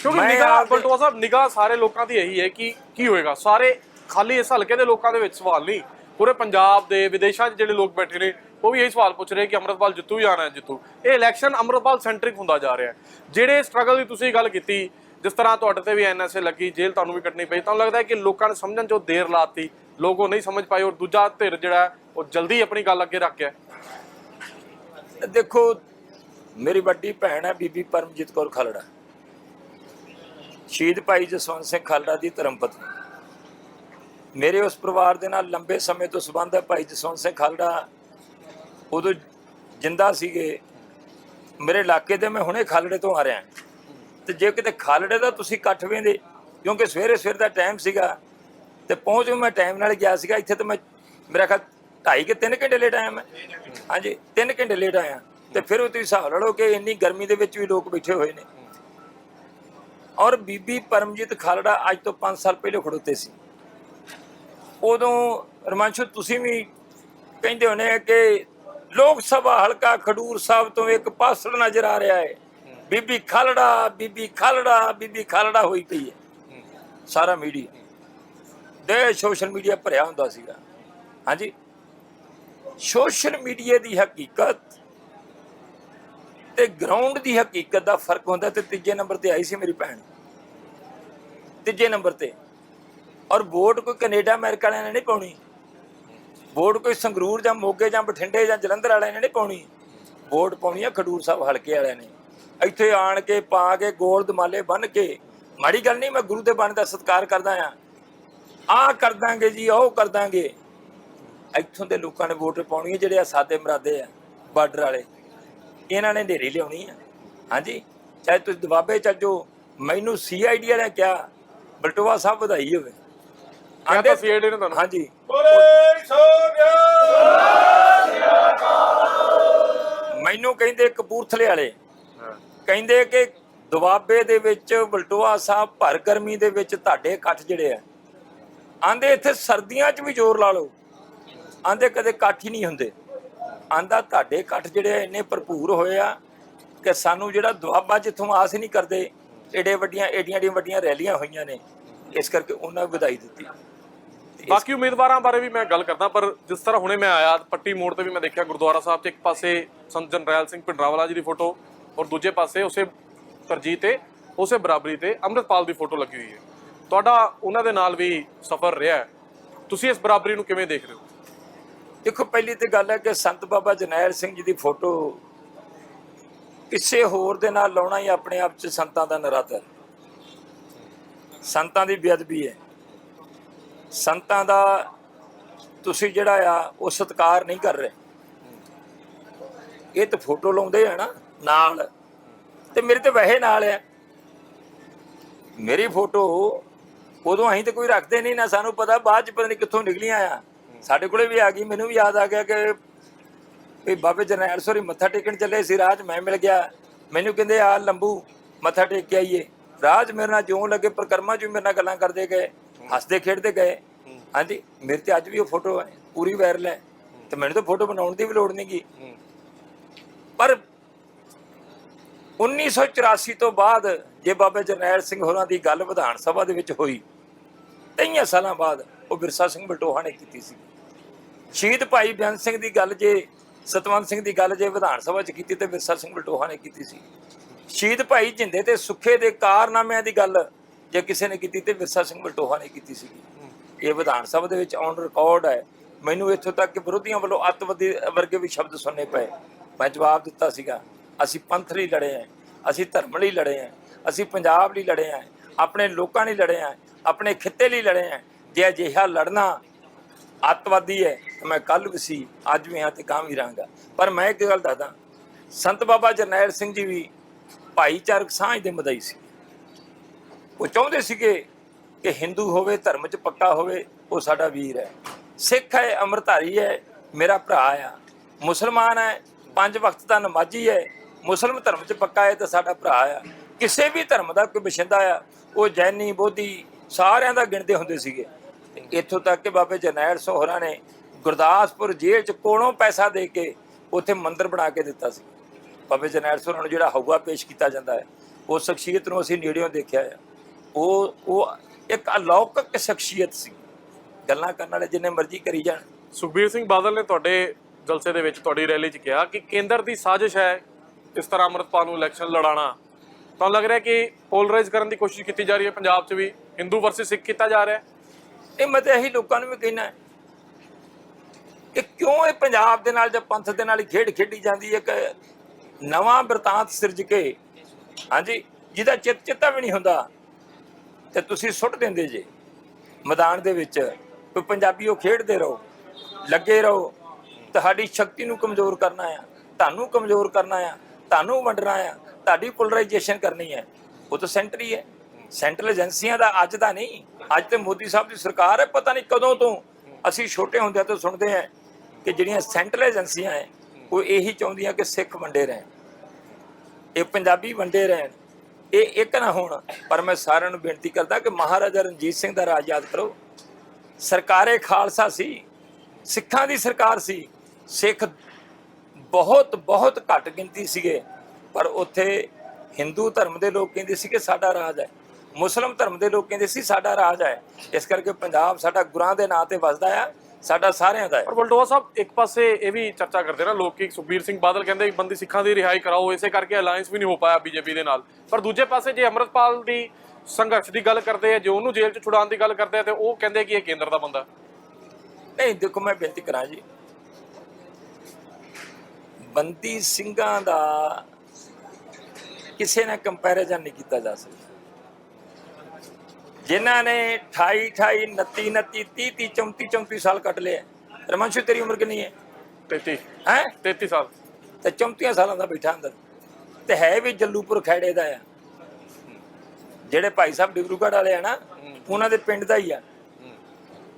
ਕਿਉਂਕਿ ਮੈਂ ਨਿਗਾਹ ਆਪਦੇ- ਬਲਟੋਆ ਸਾਹਿਬ ਨਿਗਾਹ ਸਾਰੇ ਲੋਕਾਂ ਦੀ ਇਹੀ ਹੈ ਕਿ ਕੀ ਹੋਏਗਾ? ਸਾਰੇ ਖਾਲੀ ਇਸ ਹਲਕੇ ਦੇ ਲੋਕਾਂ ਦੇ ਵਿੱਚ ਸਵਾਲ ਨਹੀਂ। ਪੂਰੇ ਪੰਜਾਬ ਦੇ ਵਿਦੇਸ਼ਾਂ 'ਚ ਜਿਹੜੇ ਲੋਕ ਬੈਠੇ ਨੇ ਉਹ ਵੀ ਇਹ ਸਵਾਲ ਪੁੱਛ ਰਹੇ ਕਿ ਅੰਮ੍ਰਿਤਪਾਲ ਜਿੱਤੂ ਹੀ ਆਣਾ ਹੈ ਜਿੱਤੂ। ਇਹ ਇਲੈਕਸ਼ਨ ਅੰਮ੍ਰਿਤਪਾਲ ਸੈਂਟਰਿਕ ਹੁੰਦਾ ਜਾ ਰਿਹਾ ਹੈ। ਜਿਹੜੇ ਸਟਰਗਲ ਦੀ ਤੁਸੀਂ ਗੱਲ ਕੀਤੀ ਜਿਸ ਤਰ੍ਹਾਂ ਤੁਹਾਡੇ ਤੇ ਵੀ ਐਨਐਸਏ ਲੱਗੀ ਜੇਲ੍ਹ ਤੁਹਾਨੂੰ ਵੀ ਕੱਟਣੀ ਪਈ ਤੁਹਾਨੂੰ ਲੱਗਦਾ ਹੈ ਕਿ ਲੋਕਾਂ ਨੇ ਸਮਝਣ 'ਚ ਉਹ ਦੇਰ ਲਾਤੀ ਲੋਕ ਉਹ ਨਹੀਂ ਸਮਝ ਪਾਏ ਔਰ ਦੂਜਾ ਧਿਰ ਜਿਹੜਾ ਹੈ, ਉਹ ਜਲਦੀ ਆਪਣੀ ਗੱਲ ਅੱਗੇ ਰੱਖ ਗਿਆ। ਦੇਖੋ, ਮੇਰੀ ਵੱਡੀ ਭੈਣ ਹੈ, ਬੀਬੀ ਪਰਮਜੀਤ ਕੌਰ ਖਾਲੜਾ। ਸ਼ਹੀਦ ਭਾਈ ਜਸਵੰਤ ਸਿੰਘ ਖਾਲੜਾ ਦੀ ਧਰਮਪਤਨੀ ਮੇਰੇ ਉਸ ਪਰਿਵਾਰ ਦੇ ਨਾਲ ਲੰਬੇ ਸਮੇਂ ਤੋਂ ਸੰਬੰਧ ਹੈ, ਭਾਈ ਜਸਵੰਤ ਸਿੰਘ ਖਾਲੜਾ। ਉਦੋਂ ਜਿੰਦਾ ਸੀਗੇ। ਮੇਰੇ ਇਲਾਕੇ ਦੇ ਮੈਂ ਹੁਣੇ ਖਾਲੜੇ ਤੋਂ ਆ ਰਿਹਾ ਤੇ ਜੇ ਕਿਤੇ ਖਾਲੜੇ ਦਾ ਤੁਸੀਂ ਇਕੱਠ ਵੇਂਦੇ ਕਿਉਂਕਿ ਸਵੇਰੇ ਸਵੇਰ ਦਾ ਟਾਈਮ ਸੀਗਾ, ਤੇ ਪਹੁੰਚ ਮੈਂ ਟਾਈਮ ਨਾਲ ਗਿਆ ਸੀਗਾ। ਇੱਥੇ ਤਾਂ ਮੈਂ, ਮੇਰਾ ਖਿਆਲ ਢਾਈ ਕਿ 3 ਘੰਟੇ ਲੇਟ ਆਇਆ ਮੈਂ? ਹਾਂਜੀ 3 ਘੰਟੇ ਲੇਟ ਆਇਆ। ਤੇ ਫਿਰ ਉਹ ਤੁਸੀਂ ਹਿਸਾਬ ਲਾ ਕਿ ਇੰਨੀ ਗਰਮੀ ਦੇ ਵਿੱਚ ਵੀ ਲੋਕ ਬੈਠੇ ਹੋਏ ਨੇ। ਔਰ ਬੀਬੀ ਪਰਮਜੀਤ ਖਾਲੜਾ ਅੱਜ ਤੋਂ 5 ਸਾਲ ਪਹਿਲੇ ਖੜੋਤੇ ਸੀ। ਉਦੋਂ ਰਮਾਂਸ਼ੂ ਤੁਸੀਂ ਵੀ ਕਹਿੰਦੇ ਹੋਣੇ ਕਿ ਲੋਕ ਸਭਾ ਹਲਕਾ ਖਡੂਰ ਸਾਹਿਬ ਤੋਂ ਇੱਕ ਪਾਸੜ ਨਜ਼ਰ ਆ ਰਿਹਾ ਹੈ। ਬੀਬੀ ਖਾਲੜਾ ਬੀਬੀ ਖਾਲੜਾ ਬੀਬੀ ਖਾਲੜਾ ਹੋਈ ਪਈ ਹੈ। ਸਾਰਾ ਮੀਡੀਆ। ਦੇ ਸੋਸ਼ਲ ਮੀਡੀਆ ਭਰਿਆ ਹੁੰਦਾ ਸੀਗਾ। ਹਾਂਜੀ ਸੋਸ਼ਲ ਮੀਡੀਆ ਦੀ ਹਕੀਕਤ ਤੇ ਗਰਾਊਂਡ ਦੀ ਹਕੀਕਤ ਦਾ ਫ਼ਰਕ ਹੁੰਦਾ ਤੇ ਤੀਜੇ ਨੰਬਰ ਤੇ ਆਈ ਸੀ ਮੇਰੀ ਭੈਣ। ਤੀਜੇ ਨੰਬਰ ਤੇ। ਔਰ ਵੋਟ ਕੋਈ ਕੈਨੇਡਾ ਅਮਰੀਕਾ ਵਾਲਿਆਂ ਨੇ ਨਹੀਂ ਪਾਉਣੀ। ਵੋਟ ਕੋਈ ਸੰਗਰੂਰ ਜਾਂ ਮੋਗੇ ਜਾਂ ਬਠਿੰਡੇ ਜਾਂ ਜਲੰਧਰ ਵਾਲਿਆਂ ਨੇ ਨਹੀਂ ਪਾਉਣੀ। ਵੋਟ ਪਾਉਣੀ ਆ ਖਡੂਰ ਸਾਹਿਬ ਹਲਕੇ ਵਾਲਿਆਂ ਨੇ। ਇੱਥੇ ਆਣ ਕੇ, ਪਾ ਕੇ ਗੋਲ ਦਮਾਲੇ ਬੰਨ ਕੇ। ਮਾੜੀ ਗੱਲ ਨਹੀਂ, ਮੈਂ ਗੁਰੂ ਦੇ ਬਾਣੀ ਦਾ ਸਤਿਕਾਰ ਕਰਦਾ ਆ। ਆ ਕਰ ਦਾਂਗੇ ਜੀ, ਉਹ ਕਰ ਦਾਂਗੇ। ਇੱਥੋਂ ਦੇ ਲੋਕਾਂ ਨੇ ਵੋਟ ਪਾਉਣੀ ਹੈ ਜਿਹੜੇ ਆ ਸਾਦੇ ਮਰਾਦੇ ਆ ਬਾਰਡਰ ਵਾਲੇ। ਇਹਨਾਂ ਨੇ ਢੇਰੀ ਲਿਆਉਣੀ ਆ। ਹਾਂਜੀ? ਚਾਹੇ ਤੁਸੀਂ ਦਬਾਬੇ ਚੱਲ ਜਾਓ ਮੈਨੂੰ ਸੀਆਈਡੀ ਵਾਲਿਆਂ ਕਿਹਾ ਬਲਟੋਆ ਸਾਹਿਬ ਵਧਾਈ ਹੋਵੇ। ਕਿਹਾ ਤਾਂ ਸੀਆਈਡੀ ਨੇ ਤੁਹਾਨੂੰ? ਹਾਂਜੀ। ਮੈਨੂੰ ਕਹਿੰਦੇ ਕਪੂਰਥਲੇ ਵਾਲੇ ਹਾਂ। ਕਹਿੰਦੇ ਕਿ ਦੁਆਬੇ ਦੇ ਵਿੱਚ ਬਲਟੋਆ ਸਾਹਿਬ ਭਰ ਗਰਮੀ ਦੇ ਵਿੱਚ ਤੁਹਾਡੇ ਇਕੱਠ ਜਿਹੜੇ ਆ। ਆਂਦੇ ਇੱਥੇ ਸਰਦੀਆਂ 'ਚ ਵੀ ਜ਼ੋਰ ਲਾ ਲਓ। ਆਂਦੇ ਕਦੇ ਇਕੱਠ ਹੀ ਨਹੀਂ ਹੁੰਦੇ। ਆਂਦਾ ਤੁਹਾਡੇ ਇਕੱਠ ਜਿਹੜੇ ਆ ਇੰਨੇ ਭਰਪੂਰ ਹੋਏ ਆ ਕਿ ਸਾਨੂੰ ਜਿਹੜਾ ਦੁਆਬਾ ਜਿੱਥੋਂ ਆਸ ਹੀ ਨਹੀਂ ਕਰਦੇ, ਏਡੇ ਵੱਡੀਆਂ, ਏਡੀਆਂ ਏਡੀਆਂ ਵੱਡੀਆਂ ਰੈਲੀਆਂ ਹੋਈਆਂ ਨੇ, ਇਸ ਕਰਕੇ ਉਹਨਾਂ ਨੂੰ ਵਧਾਈ ਦਿੱਤੀ। ਬਾਕੀ ਉਮੀਦਵਾਰਾਂ ਬਾਰੇ ਵੀ ਮੈਂ ਗੱਲ ਕਰਦਾ, ਪਰ ਜਿਸ ਤਰ੍ਹਾਂ ਹੁਣੇ ਮੈਂ ਆਇਆ, ਪੱਟੀ ਮੋੜ ਤੇ ਵੀ ਮੈਂ ਦੇਖਿਆ ਗੁਰਦੁਆਰਾ ਸਾਹਿਬ 'ਚ ਇੱਕ ਪਾਸੇ ਸੰਤ ਜਨਰੈਲ ਸਿੰਘ ਪਿੰਡਰਾਵਾਲਾ ਜੀ ਦੀ ਫੋਟੋ ਔਰ ਦੂਜੇ ਪਾਸੇ ਉਸੇ ਤਰਜੀਹ ਤੇ, ਉਸੇ ਬਰਾਬਰੀ ਤੇ ਅੰਮ੍ਰਿਤਪਾਲ ਦੀ ਫੋਟੋ ਲੱਗੀ ਹੋਈ ਹੈ। ਤੁਹਾਡਾ ਉਹਨਾਂ ਦੇ ਨਾਲ ਵੀ ਸਫ਼ਰ ਰਿਹਾ ਤੁਸੀਂ ਇਸ ਬਰਾਬਰੀ ਨੂੰ ਕਿਵੇਂ ਦੇਖ ਰਹੇ ਹੋ? ਦੇਖੋ, ਪਹਿਲੀ ਤੇ ਗੱਲ ਹੈ ਕਿ ਸੰਤ ਬਾਬਾ ਜਨੈਲ ਸਿੰਘ ਜੀ ਦੀ ਫੋਟੋ ਕਿਸੇ ਹੋਰ ਦੇ ਨਾਲ ਲਾਉਣਾ ਹੀ ਆਪਣੇ ਆਪ 'ਚ ਸੰਤਾਂ ਦਾ ਨਰਾਦਰ ਸੰਤਾਂ ਦੀ ਬੇਅਦਬੀ ਹੈ। ਸੰਤਾਂ ਦਾ ਤੁਸੀਂ ਜਿਹੜਾ ਆ, ਉਹ ਸਤਿਕਾਰ ਨਹੀਂ ਕਰ ਰਹੇ। ਇਹ ਤਾਂ ਫੋਟੋ ਲਾਉਂਦੇ ਆ ਨਾ, ਨਾਲ। ਤੇ ਮੇਰੇ ਤੇ ਵਹਿ ਨਾਲ ਆ ਮੇਰੀ ਫੋਟੋ ਉਦੋਂ ਅਸੀਂ ਤੇ ਕੋਈ ਰੱਖਦੇ ਨਹੀਂ ਨਾ, ਸਾਨੂੰ ਪਤਾ ਬਾਅਦ ਚ ਪਤਾ ਨਹੀਂ ਕਿੱਥੋਂ ਨਿਕਲੀਆਂ ਆ। ਸਾਡੇ ਕੋਲੇ ਵੀ ਆ ਗਈ ਮੈਨੂੰ ਵੀ ਯਾਦ ਆ ਗਿਆ ਕਿ ਵੀ ਬਾਬੇ ਜਰਨੈਲ ਸੋਰੀ, ਮੱਥਾ ਟੇਕਣ ਚੱਲੇ ਸੀ, ਰਾਜ ਮੈਂ ਮਿਲ ਗਿਆ। ਮੈਨੂੰ ਕਹਿੰਦੇ, ਆ ਲੰਬੂ, ਮੱਥਾ ਟੇਕ ਕੇ ਆਈਏ। ਰਾਜ ਮੇਰੇ ਨਾਲ ਜਿਉਂ ਲੱਗੇ, ਪ੍ਰਕਰਮਾ ਚ ਮੇਰੇ ਨਾਲ ਗੱਲਾਂ ਕਰਦੇ ਗਏ, ਹੱਸਦੇ ਖੇਡਦੇ ਗਏ। ਹਾਂਜੀ, ਮੇਰੇ ਤੇ ਅੱਜ ਵੀ ਉਹ ਫੋਟੋ ਹੈ ਪੂਰੀ ਵਾਇਰਲ ਹੈ। ਤੇ ਮੈਨੂੰ ਤਾਂ ਫੋਟੋ ਬਣਾਉਣ ਦੀ ਵੀ ਲੋੜ ਨਹੀਂ ਗੀ ਪਰ 1984 ਤੋਂ ਬਾਅਦ ਜੇ ਬਾਬਾ ਜਰਨੈਲ ਸਿੰਘ ਹੋਰਾਂ ਦੀ ਗੱਲ ਵਿਧਾਨ ਸਭਾ ਦੇ ਵਿੱਚ ਹੋਈ ਤਈਆਂ ਸਾਲਾਂ ਬਾਅਦ ਉਹ ਬਿਰਸਾ ਸਿੰਘ ਬਲਟੋਹਾ ਨੇ ਕੀਤੀ ਸੀ। ਸ਼ਹੀਦ ਭਾਈ ਬੇਅੰਤ ਸਿੰਘ ਦੀ ਗੱਲ ਜੇ, ਸਤਵੰਤ ਸਿੰਘ ਦੀ ਗੱਲ ਜੇ ਵਿਧਾਨ ਸਭਾ 'ਚ ਕੀਤੀ ਤੇ ਵਿਰਸਾ ਸਿੰਘ ਬਲਟੋਹਾ ਨੇ ਕੀਤੀ ਸੀ। ਸ਼ਹੀਦ ਭਾਈ ਜਿੰਦੇ ਤੇ ਸੁੱਖੇ ਦੇ ਕਾਰਨਾਮਿਆਂ ਦੀ ਗੱਲ ਜੇ ਕਿਸੇ ਨੇ ਕੀਤੀ ਤੇ ਵਿਰਸਾ ਸਿੰਘ ਬਲਟੋਹਾ ਨੇ ਕੀਤੀ ਸੀ ਇਹ ਵਿਧਾਨ ਸਭਾ ਦੇ ਵਿੱਚ ਔਨ ਰਿਕਾਰਡ ਹੈ। ਮੈਨੂੰ ਇੱਥੋਂ ਤੱਕ ਕਿ ਵਿਰੋਧੀਆਂ ਵੱਲੋਂ ਅੱਤਵਾਦੀ ਵਰਗੇ ਵੀ ਸ਼ਬਦ ਸੁਣਨੇ ਪਏ। ਮੈਂ ਜਵਾਬ ਦਿੱਤਾ ਸੀਗਾ, ਅਸੀਂ ਪੰਥ ਲਈ ਲੜੇ ਆਂ ਅਸੀਂ ਧਰਮ ਲਈ ਲੜੇ ਆਂ ਅਸੀਂ ਪੰਜਾਬ ਲਈ ਲੜੇ ਆਂ ਆਪਣੇ ਲੋਕਾਂ ਲਈ ਲੜੇ ਆਂ ਆਪਣੇ ਖਿੱਤੇ ਲਈ ਲੜੇ ਆਂ ਜੇ ਅਜਿਹਾ ਲੜਨਾ ਅੱਤਵਾਦੀ ਹੈ, ਤਾਂ ਮੈਂ ਕੱਲ ਵੀ ਸੀ, ਅੱਜ ਵੀ ਹਾਂ ਤੇ ਕਾਂ ਵੀ ਰਹਾਂਗਾ। ਪਰ ਮੈਂ ਇੱਕ ਗੱਲ ਦੱਸਦਾ, ਸੰਤ ਬਾਬਾ ਜਰਨੈਲ ਸਿੰਘ ਜੀ ਵੀ ਭਾਈਚਾਰਕ ਸਾਂਝ ਦੇ ਮਦਈ ਸੀ। ਉਹ ਚਾਹੁੰਦੇ ਸੀਗੇ ਕਿ ਹਿੰਦੂ ਹੋਵੇ, ਧਰਮ 'ਚ ਪੱਕਾ ਹੋਵੇ, ਉਹ ਸਾਡਾ ਵੀਰ ਹੈ। ਸਿੱਖ ਹੈ, ਅੰਮ੍ਰਿਤਧਾਰੀ ਹੈ, ਮੇਰਾ ਭਰਾ ਆ। ਮੁਸਲਮਾਨ ਹੈ, ਪੰਜ ਵਕਤ ਦਾ ਨਮਾਜ਼ੀ ਹੈ, ਮੁਸਲਮ ਧਰਮ 'ਚ ਪੱਕਾ ਹੈ ਤਾਂ ਸਾਡਾ ਭਰਾ ਆ। ਕਿਸੇ ਵੀ ਧਰਮ ਦਾ ਕੋਈ ਬਸ਼ਿੰਦਾ ਆ, ਉਹ ਜੈਨੀ, ਬੋਧੀ ਸਾਰਿਆਂ ਦਾ ਗਿਣਦੇ ਹੁੰਦੇ ਸੀਗੇ। ਇੱਥੋਂ ਤੱਕ ਕਿ ਬਾਬੇ ਜਰਨੈਲ ਸੋਹਰਾ ਨੇ ਗੁਰਦਾਸਪੁਰ ਜੇਲ੍ਹ 'ਚ ਕੋਲੋਂ ਪੈਸਾ ਦੇ ਕੇ ਉੱਥੇ ਮੰਦਿਰ ਬਣਾ ਕੇ ਦਿੱਤਾ ਸੀ। ਬਾਬੇ ਜਨੈਲ ਸੋਹਰਾ ਨੂੰ ਜਿਹੜਾ ਹਊਆ ਪੇਸ਼ ਕੀਤਾ ਜਾਂਦਾ ਹੈ, ਉਹ ਸ਼ਖਸੀਅਤ ਨੂੰ ਅਸੀਂ ਨੇੜਿਓਂ ਦੇਖਿਆ ਆ। ਉਹ ਉਹ ਇੱਕ ਅਲੌਕਿਕ ਸ਼ਖਸੀਅਤ ਸੀ। ਗੱਲਾਂ ਕਰਨ ਵਾਲੇ ਜਿੰਨੇ ਮਰਜ਼ੀ ਕਰੀ ਜਾਣ। ਸੁਖਬੀਰ ਸਿੰਘ ਬਾਦਲ ਨੇ ਤੁਹਾਡੇ ਜਲਸੇ ਦੇ ਵਿੱਚ ਤੁਹਾਡੀ ਰੈਲੀ 'ਚ ਕਿਹਾ ਕਿ ਕੇਂਦਰ ਦੀ ਸਾਜ਼ਿਸ਼ ਹੈ ਇਸ ਤਰ੍ਹਾਂ ਅੰਮ੍ਰਿਤਪਾਲ ਨੂੰ ਇਲੈਕਸ਼ਨ ਲੜਾਉਣਾ। ਤੁਹਾਨੂੰ ਲੱਗ ਰਿਹਾ ਕਿ ਪੋਲਰਾਈਜ਼ ਕਰਨ ਦੀ ਕੋਸ਼ਿਸ਼ ਕੀਤੀ ਜਾ ਰਹੀ ਹੈ ਪੰਜਾਬ 'ਚ ਵੀ? ਹਿੰਦੂ ਵਰਸਸ ਸਿੱਖ ਕੀਤਾ ਜਾ ਰਿਹਾ ਹੈ। ਇਹ ਮੈਂ ਤਾਂ ਇਹੀ ਲੋਕਾਂ ਨੂੰ ਵੀ ਕਹਿਣਾ ਹੈ ਕਿ ਕਿਉਂ ਇਹ ਪੰਜਾਬ ਦੇ ਨਾਲ ਜਾਂ ਪੰਥ ਦੇ ਨਾਲ ਖੇਡ ਖੇਡੀ ਜਾਂਦੀ ਹੈ ਕਿ ਨਵਾਂ ਬਰਤਾਂਤ ਸਿਰਜ ਕੇ, ਹਾਂਜੀ, ਜਿਹਦਾ ਚਿੱਤ ਚਿੱਤਾ ਵੀ ਨਹੀਂ ਹੁੰਦਾ, ਤੇ ਤੁਸੀਂ ਸੁੱਟ ਦਿੰਦੇ ਜੇ ਮੈਦਾਨ ਦੇ ਵਿੱਚ, ਕੋਈ ਉਹ ਖੇਡਦੇ ਰਹੋ, ਲੱਗੇ ਰਹੋ, ਤੁਹਾਡੀ ਸ਼ਕਤੀ ਨੂੰ ਕਮਜ਼ੋਰ ਕਰਨਾ ਆ, ਤੁਹਾਨੂੰ ਕਮਜ਼ੋਰ ਕਰਨਾ ਆ, ਤੁਹਾਨੂੰ ਵੰਡਣਾ ਆ, ਤੁਹਾਡੀ ਪੋਲਰਾਈਜੇਸ਼ਨ ਕਰਨੀ ਹੈ, ਉਹ ਤਾਂ ਸੈਂਟਰ ਹੀ ਹੈ। ਸੈਂਟਰਲ ਏਜੰਸੀਆਂ ਦਾ ਅੱਜ ਦਾ ਨਹੀਂ, ਅੱਜ ਤੇ ਮੋਦੀ ਸਾਹਿਬ ਦੀ ਸਰਕਾਰ ਹੈ, ਪਤਾ ਨਹੀਂ ਕਦੋਂ ਤੋਂ ਅਸੀਂ ਛੋਟੇ ਹੁੰਦਿਆਂ ਤੋਂ ਸੁਣਦੇ ਹਾਂ ਕਿ ਜਿਹੜੀਆਂ ਸੈਂਟਰਲ ਏਜੰਸੀਆਂ ਹੈ, ਉਹ ਇਹੀ ਚਾਹੁੰਦੀਆਂ ਕਿ ਸਿੱਖ ਵੰਡੇ ਰਹਿਣ। ਇਹ ਪੰਜਾਬੀ ਵੰਡੇ ਰਹਿਣ। ਇਹ ਇੱਕ ਨਾ ਹੋਣ, ਪਰ ਮੈਂ ਸਾਰਿਆਂ ਨੂੰ ਬੇਨਤੀ ਕਰਦਾ ਕਿ ਮਹਾਰਾਜਾ ਰਣਜੀਤ ਸਿੰਘ ਦਾ ਰਾਜ ਯਾਦ ਕਰੋ। ਸਰਕਾਰੇ ਖਾਲਸਾ ਸੀ, ਸਿੱਖਾਂ ਦੀ ਸਰਕਾਰ ਸੀ। ਸਿੱਖ ਬਹੁਤ ਬਹੁਤ ਘੱਟ ਗਿਣਤੀ ਸੀਗੇ, ਪਰ ਉੱਥੇ ਹਿੰਦੂ ਧਰਮ ਦੇ ਲੋਕ ਕਹਿੰਦੇ ਸੀ ਕਿ ਸਾਡਾ ਰਾਜ ਹੈ। ਮੁਸਲਮ ਧਰਮ ਦੇ ਲੋਕ ਕਹਿੰਦੇ ਸੀ ਸਾਡਾ ਰਾਜ ਹੈ। ਇਸ ਕਰਕੇ ਪੰਜਾਬ ਸਾਡਾ ਗੁਰਾਂ ਦੇ ਨਾਂ ਤੇ ਵਸਦਾ ਆ ਸਾਡਾ ਸਾਰਿਆਂ ਦਾ ਹੈ। ਪਰ ਬਲਟੋਆ ਸਾਹਿਬ ਇੱਕ ਪਾਸੇ ਇਹ ਵੀ ਚਰਚਾ ਕਰਦੇ ਨਾ ਲੋਕ ਕਿ ਸੁਖਬੀਰ ਸਿੰਘ ਬਾਦਲ ਕਹਿੰਦੇ ਕਿ ਬੰਦੀ ਸਿੱਖਾਂ ਦੀ ਰਿਹਾਈ ਕਰਾਓ ਇਸੇ ਕਰਕੇ ਅਲਾਈਅੰਸ ਵੀ ਨਹੀਂ ਹੋ ਪਾਇਆ ਬੀਜੇਪੀ ਦੇ ਨਾਲ। ਪਰ ਦੂਜੇ ਪਾਸੇ ਜੇ ਅੰਮ੍ਰਿਤਪਾਲ ਦੀ ਸੰਘਰਸ਼ ਦੀ ਗੱਲ ਕਰਦੇ ਆ ਜੇ ਉਹਨੂੰ ਜੇਲ੍ਹ 'ਚ ਛੁਡਾਉਣ ਦੀ ਗੱਲ ਕਰਦੇ ਆ ਤੇ ਉਹ ਕਹਿੰਦੇ ਕਿ ਇਹ ਕੇਂਦਰ ਦਾ ਬੰਦਾ। ਨਹੀਂ ਦੇਖੋ ਮੈਂ ਬੇਨਤੀ ਕਰਾਂ ਜੀ। ਬੰਦੀ ਸਿੰਘਾਂ ਦਾ ਕਿਸੇ ਨਾਲ ਕੰਪੈਰੀਜ਼ਨ ਨਹੀਂ ਕੀਤਾ ਜਾ ਸਕਦਾ। ਜਿਨ੍ਹਾਂ ਨੇ 28 28 29 29 30 30 34 34 ਸਾਲ ਕੱਟ ਲਏ। ਰਮਨਸ਼ੂ ਤੇਰੀ ਉਮਰ ਕਿੰਨੀ ਹੈ? 33 ਹੈ? 33 ਸਾਲ। ਤੇ 34 ਸਾਲਾਂ ਦਾ ਬੈਠਾ ਅੰਦਰ। ਤੇ ਹੈ ਵੀ ਜੱਲੂਪੁਰ ਖੈੜੇ ਦਾ ਆ। ਜਿਹੜੇ ਭਾਈ ਸਾਹਿਬ ਡਿਬਰੂਗੜ੍ਹ ਵਾਲੇ ਆ ਨਾ ਉਹਨਾਂ ਦੇ ਪਿੰਡ ਦਾ ਹੀ ਆ।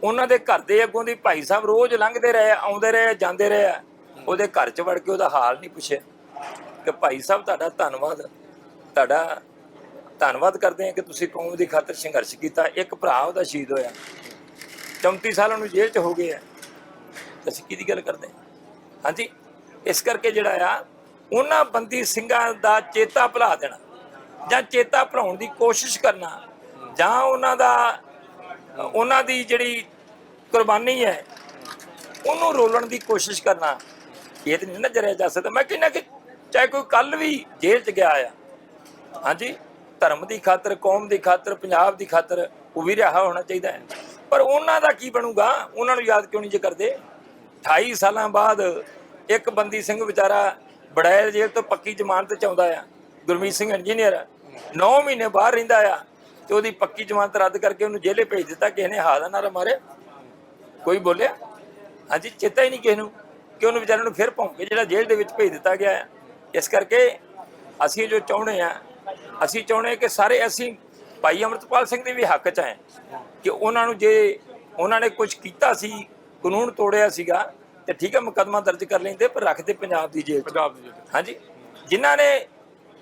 ਉਹਨਾਂ ਦੇ ਘਰ ਦੇ ਅੱਗੋਂ ਦੀ ਭਾਈ ਸਾਹਿਬ ਰੋਜ਼ ਲੰਘਦੇ ਰਹੇ ਆਉਂਦੇ ਰਹੇ ਜਾਂਦੇ ਰਹੇ ਆ। ਉਹਦੇ ਘਰ 'ਚ ਵੜ ਕੇ ਉਹਦਾ ਹਾਲ ਨਹੀਂ ਪੁੱਛਿਆ। ਕਿ ਭਾਈ ਸਾਹਿਬ ਤੁਹਾਡਾ ਧੰਨਵਾਦ। ਤੁਹਾਡਾ ਧੰਨਵਾਦ ਕਰਦੇ ਹਾਂ ਕਿ ਤੁਸੀਂ ਕੌਮ ਦੀ ਖਾਤਰ ਸੰਘਰਸ਼ ਕੀਤਾ। ਇੱਕ ਭਰਾ ਉਹਦਾ ਸ਼ਹੀਦ ਹੋਇਆ। 34 ਸਾਲ ਉਹਨੂੰ ਜੇਲ੍ਹ 'ਚ ਹੋ ਗਏ ਆ। ਅਸੀਂ ਕਿਹਦੀ ਗੱਲ ਕਰਦੇ ਹਾਂ? ਹਾਂਜੀ, ਇਸ ਕਰਕੇ ਜਿਹੜਾ ਆ, ਉਹਨਾਂ ਬੰਦੀ ਸਿੰਘਾਂ ਦਾ ਚੇਤਾ ਭੁਲਾ ਦੇਣਾ ਜਾਂ ਚੇਤਾ ਭੁਲਾਉਣ ਦੀ ਕੋਸ਼ਿਸ਼ ਕਰਨਾ ਜਾਂ ਉਹਨਾਂ ਦਾ, ਉਹਨਾਂ ਦੀ ਜਿਹੜੀ ਕੁਰਬਾਨੀ ਹੈ, ਉਹਨੂੰ ਰੋਲਣ ਦੀ ਕੋਸ਼ਿਸ਼ ਕਰਨਾ, ਇਹ ਤਾਂ ਨਹੀਂ ਨਾ ਜਰਿਆ ਜਾ ਸਕਦਾ। ਮੈਂ ਕਹਿੰਦਾ ਕਿ ਚਾਹੇ ਕੋਈ ਕੱਲ ਵੀ ਜੇਲ੍ਹ 'ਚ ਗਿਆ ਆ। ਹਾਂਜੀ ਧਰਮ ਦੀ ਖਾਤਰ, ਕੌਮ ਦੀ ਖਾਤਰ, ਪੰਜਾਬ ਦੀ ਖਾਤਰ ਉਹ ਵੀ ਰਿਹਾ ਹੋਣਾ ਚਾਹੀਦਾ ਹੈ। ਪਰ ਉਹਨਾਂ ਦਾ ਕੀ ਬਣੂਗਾ? ਉਹਨਾਂ ਨੂੰ ਯਾਦ ਕਿਉਂ ਨਹੀਂ ਜੇ ਕਰਦੇ? 28 ਸਾਲਾਂ ਬਾਅਦ ਇੱਕ ਬੰਦੀ ਸਿੰਘ ਵਿਚਾਰਾ ਬੜੈਲ ਜੇਲ੍ਹ ਤੋਂ ਪੱਕੀ ਜ਼ਮਾਨਤ ਚ ਆਉਂਦਾ ਆ। ਗੁਰਮੀਤ ਸਿੰਘ ਇੰਜੀਨੀਅਰ 9 ਮਹੀਨੇ ਬਾਹਰ ਰਹਿੰਦਾ ਆ ਤੇ ਉਹਦੀ ਪੱਕੀ ਜ਼ਮਾਨਤ ਰੱਦ ਕਰਕੇ ਉਹਨੂੰ ਜੇਲੇ ਭੇਜ ਦਿੱਤਾ, ਕਿਸੇ ਨੇ ਹਾਦਾ ਨਾ ਮਾਰੇ ਕੋਈ ਬੋਲਿਆ? ਹਾਂਜੀ, ਚੇਤਾ ਹੀ ਨਹੀਂ ਕਿਸੇ ਨੂੰ ਕਿ ਉਹਨੂੰ ਵਿਚਾਰੇ ਨੂੰ ਫਿਰ ਭੌਂਕ ਕੇ ਜਿਹੜਾ ਜੇਲ੍ਹ ਦੇ ਵਿੱਚ ਭੇਜ ਦਿੱਤਾ ਗਿਆ ਹੈ ਇਸ ਕਰਕੇ ਅਸੀਂ ਜੋ ਚਾਹੁੰਦੇ ਆ ਅਸੀਂ ਚਾਹੁੰਦੇ ਕਿ ਸਾਰੇ ਅਸੀਂ ਭਾਈ ਅਮਰਤਪਾਲ ਸਿੰਘ ਦੇ ਵੀ ਹੱਕ 'ਚ ਹੈ ਕਿ ਉਹਨਾਂ ਨੂੰ ਜੇ ਉਹਨਾਂ ਨੇ ਕੁਝ ਕੀਤਾ ਸੀ ਕਾਨੂੰਨ ਤੋੜਿਆ ਸੀਗਾ ਤੇ ਠੀਕ ਹੈ ਮੁਕੱਦਮਾ ਦਰਜ ਕਰ ਲੈਂਦੇ ਪਰ ਰੱਖਦੇ ਪੰਜਾਬ ਦੀ ਜੇਲ੍ਹ ਪੰਜਾਬ ਦੀ ਜੇਲ੍ਹ। ਹਾਂਜੀ। ਜਿਨ੍ਹਾਂ ਨੇ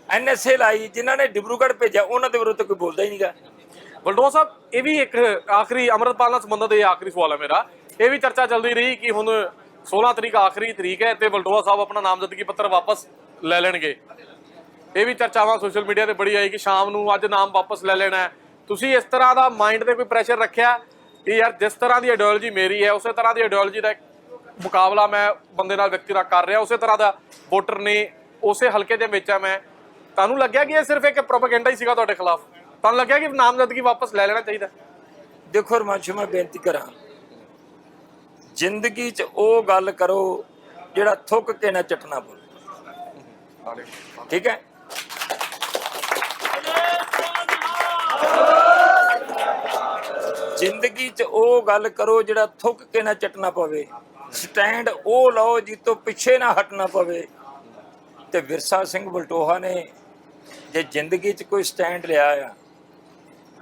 ਐਨਐਸਏ ਲਾਈ ਜਿਨ੍ਹਾਂ ਨੇ ਡਿਬਰੂਗੜ੍ਹ ਭੇਜਿਆ ਉਹਨਾਂ ਦੇ ਵਿਰੁੱਧ ਕੋਈ ਬੋਲਦਾ ਹੀ ਨਹੀਂਗਾ ਬਲਡੋਆ ਸਾਹਿਬ ਇਹ ਵੀ ਇੱਕ ਆਖਰੀ ਅਮਰਤਪਾਲ ਨਾਲ ਸੰਬੰਧਿਤ ਇਹ ਆਖਰੀ ਸਵਾਲ ਹੈ ਮੇਰਾ। ਇਹ ਵੀ ਚਰਚਾ ਚੱਲਦੀ ਰਹੀ ਕਿ ਹੁਣ 16 ਤਰੀਕ ਆਖਰੀ ਤਰੀਕ ਹੈ ਤੇ ਬਲਡੋਆ ਸਾਹਿਬ ਆਪਣਾ ਨਾਮਜ਼ਦਗੀ ਪੱਤਰ ਵਾਪਸ ਲੈ ਲੈਣਗੇ। ਇਹ ਵੀ ਚਰਚਾਵਾਂ ਸੋਸ਼ਲ ਮੀਡੀਆ ਤੇ ਬੜੀ ਆਈ ਕਿ ਸ਼ਾਮ ਨੂੰ ਅੱਜ ਨਾਮ ਵਾਪਸ ਲੈ ਲੈਣਾ ਤੁਸੀਂ ਇਸ ਤਰ੍ਹਾਂ ਦਾ ਮਾਈਂਡ ਤੇ ਕੋਈ ਪ੍ਰੈਸ਼ਰ ਰੱਖਿਆ ਕਿ ਯਾਰ ਜਿਸ ਤਰ੍ਹਾਂ ਦੀ ਆਈਡੀਓਲੋਜੀ ਮੇਰੀ ਹੈ, ਉਸੇ ਤਰ੍ਹਾਂ ਦੀ ਆਈਡੀਓਲੋਜੀ ਦਾ ਮੁਕਾਬਲਾ ਮੈਂ ਬੰਦੇ ਨਾਲ ਵਿਅਕਤੀ ਨਾਲ ਕਰ ਰਿਹਾ, ਉਸੇ ਤਰ੍ਹਾਂ ਦਾ ਵੋਟਰ ਨੇ ਉਸੇ ਹਲਕੇ ਦੇ ਵਿੱਚ ਆ ਮੈਂ। ਤੁਹਾਨੂੰ ਲੱਗਿਆ ਕਿ ਇਹ ਸਿਰਫ ਇੱਕ ਪ੍ਰੋਪਾਗੈਂਡਾ ਹੀ ਸੀਗਾ ਤੁਹਾਡੇ ਖਿਲਾਫ? ਤੁਹਾਨੂੰ ਲੱਗਿਆ ਕਿ ਨਾਮਜ਼ਦਗੀ ਵਾਪਸ ਲੈ ਲੈਣਾ ਚਾਹੀਦਾ? ਦੇਖੋ ਰਮਾਂਸ਼ੂ, ਮੈਂ ਬੇਨਤੀ ਕਰਾਂ, ਜ਼ਿੰਦਗੀ 'ਚ ਉਹ ਗੱਲ ਕਰੋ ਜਿਹੜਾ ਥੁੱਕ ਕੇ ਨਾ ਚਟਣਾ ਪਵੇ ਠੀਕ ਹੈ? ਜ਼ਿੰਦਗੀ 'ਚ ਉਹ ਗੱਲ ਕਰੋ ਜਿਹੜਾ ਥੁੱਕ ਕੇ ਨਾ ਚਟਣਾ ਪਵੇ। ਸਟੈਂਡ ਉਹ ਲਓ ਜਿੱਤੋਂ ਪਿੱਛੇ ਨਾ ਹਟਣਾ ਪਵੇ। ਤੇ ਵਿਰਸਾ ਸਿੰਘ ਬਲਟੋਹਾ ਨੇ ਜੇ ਜ਼ਿੰਦਗੀ 'ਚ ਕੋਈ ਸਟੈਂਡ ਲਿਆ ਆ,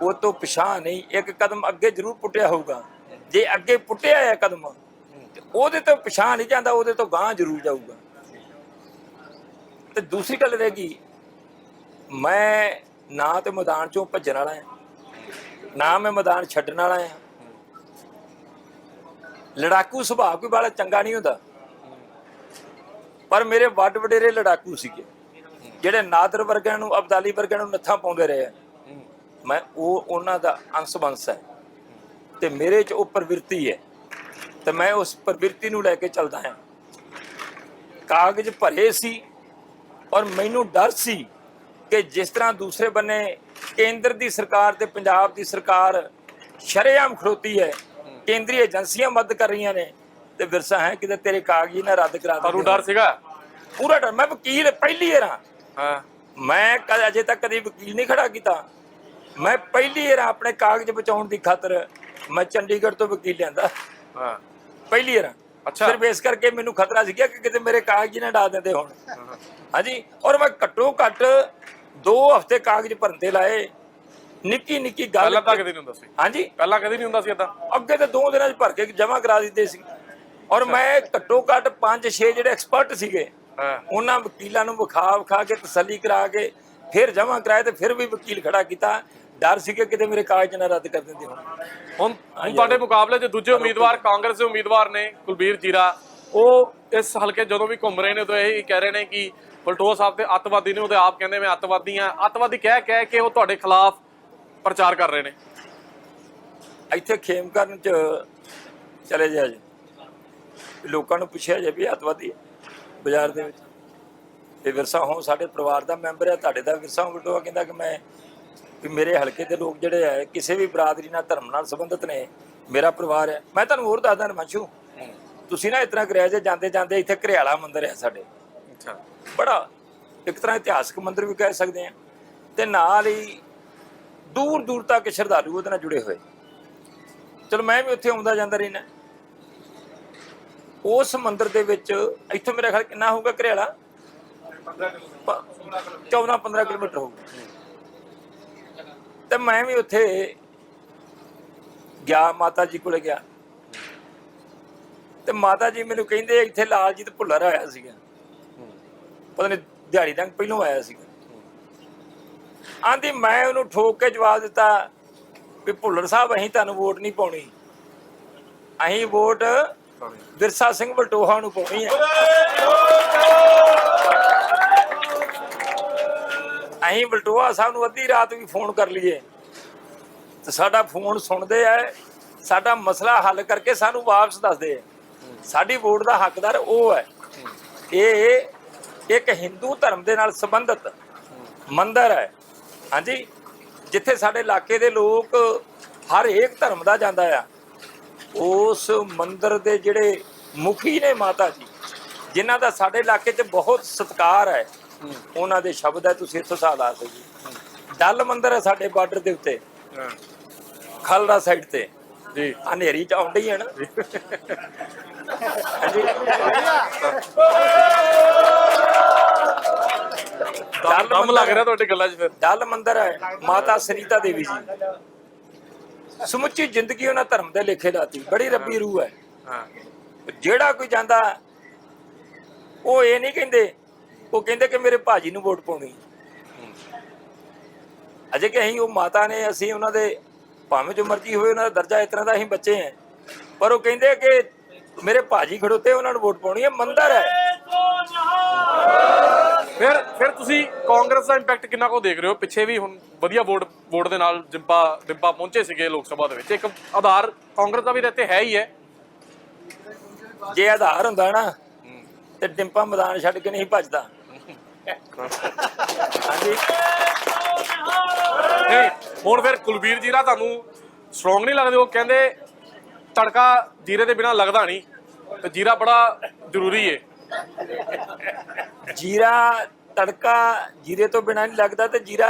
ਉਹ ਤੋਂ ਪਿਛਾਂ ਨਹੀਂ, ਇੱਕ ਕਦਮ ਅੱਗੇ ਜ਼ਰੂਰ ਪੁੱਟਿਆ ਹੋਊਗਾ। ਜੇ ਅੱਗੇ ਪੁੱਟਿਆ ਹੈ ਕਦਮ ਉਹਦੇ ਤੋਂ ਪਿਛਾਂ ਨਹੀਂ ਜਾਂਦਾ, ਉਹਦੇ ਤੋਂ ਗਾਂ ਜ਼ਰੂਰ ਜਾਊਗਾ। ਤੇ ਦੂਸਰੀ ਗੱਲ ਰਹੇਗੀ ਮੈਂ ਨਾ ਤੇ ਮੈਦਾਨ ਚੋਂ ਭੱਜਣ ਵਾਲਾ ਹਾਂ ਨਾ ਮੈਂ ਮੈਦਾਨ ਛੱਡਣ ਵਾਲਾ ਹਾਂ। ਲੜਾਕੂ ਸੁਭਾਅ ਕੋਈ ਬਾਲਾ ਚੰਗਾ ਨਹੀਂ ਹੁੰਦਾ। ਪਰ ਮੇਰੇ ਵੱਡ ਵਡੇਰੇ ਲੜਾਕੂ ਸੀਗੇ। ਜਿਹੜੇ ਨਾਦਰ ਵਰਗਿਆਂ ਨੂੰ, ਅਬਦਾਲੀ ਵਰਗਿਆਂ ਨੂੰ ਨੱਥਾਂ ਪਾਉਂਦੇ ਰਹੇ ਆ। ਮੈਂ ਉਹ, ਉਹਨਾਂ ਦਾ ਅੰਸ਼ ਬੰਸ ਹੈ। ਤੇ ਮੇਰੇ 'ਚ ਉਹ ਪ੍ਰਵਿਰਤੀ ਹੈ। ਤੇ ਮੈਂ ਉਸ ਪ੍ਰਵਿਰਤੀ ਨੂੰ ਲੈ ਕੇ ਚੱਲਦਾ ਹਾਂ। ਕਾਗਜ਼ ਭਰੇ ਸੀ। ਔਰ ਮੈਨੂੰ ਡਰ ਸੀ ਕਿ ਜਿਸ ਤਰ੍ਹਾਂ ਦੂਸਰੇ ਬੰਨੇ ਕੇਂਦਰ ਦੀ ਸਰਕਾਰ ਤੇ ਪੰਜਾਬ ਦੀ ਸਰਕਾਰ ਸ਼ਰੇਆਮ ਖੜੋਤੀ ਹੈ। ਕੇਂਦਰੀ ਏਜੰਸੀਆਂ ਮਦਦ ਕਰ ਰਹੀਆਂ ਨੇ ਤੇ ਵਿਰਸਾ ਹੈ ਕਿਤੇ ਤੇਰੇ ਕਾਗਜ਼ ਨਾ ਰੱਦ ਕਰਾ ਤੁਹਾਨੂੰ ਦੇਣ। ਡਰ ਸੀਗਾ? ਪੂਰਾ ਡਰ। ਮੈਂ ਵਕੀਲ ਪਹਿਲੀ ਵਾਰ ਹਾਂ। ਮੈਂ ਕ- ਅਜੇ ਤੱਕ ਕਦੀ ਵਕੀਲ ਨਹੀਂ ਖੜਾ ਕੀਤਾ। ਮੈਂ ਪਹਿਲੀ ਵਾਰ ਆਪਣੇ ਕਾਗਜ਼ ਬਚਾਉਣ ਦੀ ਖਾਤਰ। ਮੈਂ ਚੰਡੀਗੜ੍ਹ ਤੋਂ ਵਕੀਲ ਲਿਆਂਦਾ। ਹਾਂ। ਪਹਿਲੀ ਵਾਰ ਅੱਛਾ। ਸਿਰਫ ਇਸ ਕਰਕੇ ਮੈਨੂੰ ਖਤਰਾ ਸੀ ਕਿ ਕਿਤੇ ਮੇਰੇ ਕਾਗਜ਼ ਨਾ ਡਾ ਦਿੰਦੇ ਹੁਣ। ਹਾਂਜੀ। ਔਰ ਮੈਂ ਘੱਟੋ ਘੱਟ 2 ਹਫ਼ਤੇ ਕਾਗਜ਼ ਭਰਨ ਤੇ ਲਾਏ। ਨਿੱਕੀ ਨਿੱਕੀ ਗੱਲ ਪਹਿਲਾਂ ਤਾਂ ਕਦੇ ਨਹੀਂ ਹੁੰਦਾ ਸੀ। ਹਾਂਜੀ? ਪਹਿਲਾਂ ਕਦੇ ਨਹੀਂ ਹੁੰਦਾ ਸੀ ਇਦਾਂ ਅੱਗੇ ਤੇ ਦੋ ਦਿਨਾਂ 'ਚ ਭਰ ਕੇ ਜਮ੍ਹਾਂ ਕਰਾ ਦਿੱਤੇ ਸੀ। ਔਰ ਮੈਂ ਘੱਟੋ ਘੱਟ 5-6 ਜਿਹੜੇ ਐਕਸਪਰਟ ਸੀਗੇ ਹਾਂ। ਉਹਨਾਂ ਵਕੀਲਾਂ ਨੂੰ ਵਿਖਾ ਵਿਖਾ ਕੇ ਤਸੱਲੀ ਕਰਾ ਕੇ ਫਿਰ ਜਮ੍ਹਾਂ ਕਰਾਏ ਤੇ ਫਿਰ ਵੀ ਵਕੀਲ ਖੜਾ ਕੀਤਾ। ਡਰ ਸੀ ਕਿ ਕਿਤੇ ਮੇਰੇ ਕਾਗਜ਼ ਨਾ ਰੱਦ ਕਰ ਦਿੰਦੇ ਹੁਣ। ਹੁਣ ਹੁਣ ਤੁਹਾਡੇ ਮੁਕਾਬਲੇ 'ਚ ਦੂਜੇ ਉਮੀਦਵਾਰ ਕਾਂਗਰਸ ਦੇ ਉਮੀਦਵਾਰ ਨੇ ਕੁਲਬੀਰ ਜੀਰਾ। ਉਹ ਇਸ ਹਲਕੇ ਜਦੋਂ ਵੀ ਘੁੰਮ ਰਹੇ ਨੇ ਤਾਂ ਇਹ ਕਹਿ ਰਹੇ ਨੇ ਕਿ ਪਲਟੋਆ ਸਾਹਿਬ ਤੇ ਅੱਤਵਾਦੀ ਨੇ ਉਹਦੇ ਆਪ ਕਹਿੰਦੇ ਮੈਂ ਅੱਤਵਾਦੀ ਆ ਅੱਤਵਾਦੀ ਕਹਿ ਕਹਿ ਕੇ ਉਹ ਤੁਹਾਡੇ ਖਿਲਾਫ ਪ੍ਰਚਾਰ ਕਰ ਰਹੇ ਨੇ। ਇੱਥੇ ਖੇਮ ਕਰਨ ਚ ਚਲੇ ਜਾ ਜੀ। ਲੋਕਾਂ ਨੂੰ ਪੁੱਛਿਆ ਜੇ ਵੀ ਅੱਤਵਾਦੀ ਬਾਜ਼ਾਰ ਦੇ ਵਿੱਚ। ਇਹ ਵਿਰਸਾ ਹੋ ਸਾਡੇ ਪਰਿਵਾਰ ਦਾ ਮੈਂਬਰ ਹੈ ਤੁਹਾਡੇ ਦਾ ਵਿਰਸਾ ਹੋ ਬਟੋਆ ਕਹਿੰਦਾ ਕਿ ਮੈਂ ਵੀ ਮੇਰੇ ਹਲਕੇ ਦੇ ਲੋਕ ਜਿਹੜੇ ਹੈ ਕਿਸੇ ਵੀ ਬਰਾਦਰੀ ਨਾਲ ਧਰਮ ਨਾਲ ਸੰਬੰਧਿਤ ਨੇ ਮੇਰਾ ਪਰਿਵਾਰ ਹੈ। ਮੈਂ ਤੁਹਾਨੂੰ ਹੋਰ ਦੱਸਦਾ ਰਮਸ਼ੂ ਤੁਸੀਂ ਨਾ ਇਤਨਾ ਕਰਿਆ ਜੇ ਜਾਂਦੇ ਜਾਂਦੇ ਇੱਥੇ ਘਰਿਆਲਾ ਮੰਦਿਰ ਹੈ ਸਾਡੇ। ਅੱਛਾ। ਬੜਾ ਇੱਕ ਤਰ੍ਹਾਂ ਇਤਿਹਾਸਕ ਮੰਦਿਰ ਵੀ ਕਹਿ ਸਕਦੇ ਆ ਤੇ ਨਾਲ ਹੀ ਦੂਰ ਦੂਰ ਤੱਕ ਸ਼ਰਧਾਲੂ ਉਹਦੇ ਨਾਲ ਜੁੜੇ ਹੋਏ। ਚਲੋ ਮੈਂ ਵੀ ਉੱਥੇ ਆਉਂਦਾ ਜਾਂਦਾ ਰਹਿਣਾ ਉਸ ਮੰਦਿਰ ਦੇ ਵਿੱਚ ਇੱਥੋਂ ਮੇਰਾ ਖਿਆਲ ਕਿੰਨਾ ਹੋਊਗਾ ਘਰਿਆਲਾ? 14 15 ਕਿਲੋਮੀਟਰ ਹੋਊਗਾ। ਤੇ ਮੈਂ ਵੀ ਉੱਥੇ ਗਿਆ, ਮਾਤਾ ਜੀ ਕੋਲੇ ਗਿਆ। ਤੇ ਮਾਤਾ ਜੀ ਮੈਨੂੰ ਕਹਿੰਦੇ ਇੱਥੇ ਲਾਲਜੀਤ ਭੁੱਲਰ ਆਇਆ ਸੀਗਾ। ਪਤਾ ਨਹੀਂ ਦਿਹਾੜੀ ਤੱਕ ਪਹਿਲੋਂ ਆਇਆ ਸੀਗਾ। ਆਂਦੀ ਮੈਂ ਉਹਨੂੰ ਠੋਕ ਕੇ ਜਵਾਬ ਦਿੱਤਾ ਵੀ ਭੁੱਲਰ ਸਾਹਿਬ, ਅਸੀਂ ਤੁਹਾਨੂੰ ਵੋਟ ਨਹੀਂ ਪਾਉਣੀ। ਅਸੀਂ ਵੋਟ ਵਿਰਸਾ ਸਿੰਘ ਬਲਟੋਹਾ ਨੂੰ ਪਾਉਣੀ ਹੈ। ਅਸੀਂ ਬਲਟੋਹਾ ਸਾਹਿਬ ਨੂੰ ਅੱਧੀ ਰਾਤ ਵੀ ਫੋਨ ਕਰ ਲਈਏ। ਤੇ ਸਾਡਾ ਫੋਨ ਸੁਣਦੇ ਆ, ਸਾਡਾ ਮਸਲਾ ਹੱਲ ਕਰਕੇ ਸਾਨੂੰ ਵਾਪਸ ਦੱਸਦੇ ਆ। ਸਾਡੀ ਵੋਟ ਦਾ ਹੱਕਦਾਰ ਉਹ ਹੈ। ਇਹ ਇੱਕ ਹਿੰਦੂ ਧਰਮ ਦੇ ਨਾਲ ਸੰਬੰਧਿਤ ਮੰਦਿਰ ਹੈ। ਹਾਂਜੀ? ਜਿੱਥੇ ਸਾਡੇ ਇਲਾਕੇ ਦੇ ਲੋਕ ਹਰ ਇੱਕ ਧਰਮ ਦਾ ਜਾਂਦਾ ਆ। ਉਸ ਮੰਦਿਰ ਦੇ ਜਿਹੜੇ ਮੁਖੀ ਨੇ ਮਾਤਾ ਜੀ ਜਿਨ੍ਹਾਂ ਦਾ ਸਾਡੇ ਇਲਾਕੇ 'ਚ ਬਹੁਤ ਸਤਿਕਾਰ ਹੈ। ਉਹਨਾਂ ਦੇ ਸ਼ਬਦ ਹੈ ਤੁਸੀਂ ਇੱਥੋਂ ਹਿਸਾਬ ਲਾ ਸਕਦੇ ਜੀ। ਡੱਲ ਮੰਦਿਰ ਹੈ ਸਾਡੇ ਬਾਰਡਰ ਦੇ ਉੱਤੇ। ਖਲੜਾ ਸਾਈਡ ਤੇ। ਜੀ। ਹਨੇਰੀ ਚ ਆਉਂਦੀ ਹੈ ਨਾ। ਦਮ ਦਮ ਲੱਗ ਰਿਹਾ ਤੁਹਾਡੇ ਗੱਲਾਂ 'ਚ ਫਿਰ। ਡੱਲ ਮੰਦਿਰ ਹੈ। ਮਾਤਾ ਸਰੀਤਾ ਦੇਵੀ ਜੀ। ਸਮੁੱਚੀ ਜ਼ਿੰਦਗੀ ਉਹਨਾਂ ਧਰਮ ਦੇ ਲੇਖੇ ਲਾਤੀ। ਬੜੀ ਰੱਬੀ ਰੂਹ ਹੈ। ਹਾਂ। ਜਿਹੜਾ ਕੋਈ ਜਾਂਦਾ ਉਹ ਇਹ ਨਹੀਂ ਕਹਿੰਦੇ ਉਹ ਕਹਿੰਦੇ ਕਿ ਮੇਰੇ ਭਾਜੀ ਨੂੰ ਵੋਟ ਪਾਉਣੀ। ਅਜੇ ਕਿ ਅਸੀਂ ਉਹ ਮਾਤਾ ਨੇ ਅਸੀਂ ਉਹਨਾਂ ਦੇ ਭਾਵੇਂ ਜੋ ਮਰਜ਼ੀ ਹੋਵੇ ਉਹਨਾਂ ਦਾ ਦਰਜਾ ਇਸ ਤਰ੍ਹਾਂ ਦਾ ਅਸੀਂ ਬੱਚੇ ਹਾਂ। ਪਰ ਉਹ ਕਹਿੰਦੇ ਕਿ ਮੇਰੇ ਭਾਜੀ ਖੜੋਤੇ ਉਹਨਾਂ ਨੂੰ ਵੋਟ ਪਾਉਣੀ ਹੈ ਮੰਦਰ ਹੈ। ਫਿਰ ਫਿਰ ਤੁਸੀਂ ਕਾਂਗਰਸ ਦਾ ਇੰਪੈਕਟ ਕਿੰਨਾ ਕੋ ਦੇਖ ਰਹੇ ਹੋ? ਪਿੱਛੇ ਵੀ ਹੁਣ ਵਧੀਆ ਵੋਟ ਵੋਟ ਦੇ ਨਾਲ ਜਿੰਪਾ ਡਿੰਪਾ ਪਹੁੰਚੇ ਸੀਗੇ ਲੋਕ ਸਭਾ ਦੇ ਵਿੱਚ। ਇੱਕ ਆਧਾਰ ਕਾਂਗਰਸ ਦਾ ਵੀ ਰਹਤੇ ਹੈ ਹੀ ਹੈ। ਜੇ ਆਧਾਰ ਹੁੰਦਾ ਨਾ ਤੇ ਡਿੰਪਾ ਮੈਦਾਨ ਛੱਡ ਕੇ ਨਹੀਂ ਭੱਜਦਾ। ਹਾਂਜੀ। ਨਹੀਂ ਹੁਣ ਫਿਰ ਕੁਲਬੀਰ ਜੀਰਾ ਤੁਹਾਨੂੰ ਸਟਰੋਂਗ ਨਹੀਂ ਲੱਗਦੇ ਉਹ ਕਹਿੰਦੇ ਤੜਕਾ ਜੀਰੇ ਦੇ ਬਿਨਾ ਲੱਗਦਾ ਨਹੀਂ ਤੇ ਜੀਰਾ ਬੜਾ ਜ਼ਰੂਰੀ ਹੈ ਜੀਰਾ ਤੜਕਾ ਜੀਰੇ ਤੋਂ ਬਿਨਾ ਨਹੀਂ ਲੱਗਦਾ ਤੇ ਜੀਰਾ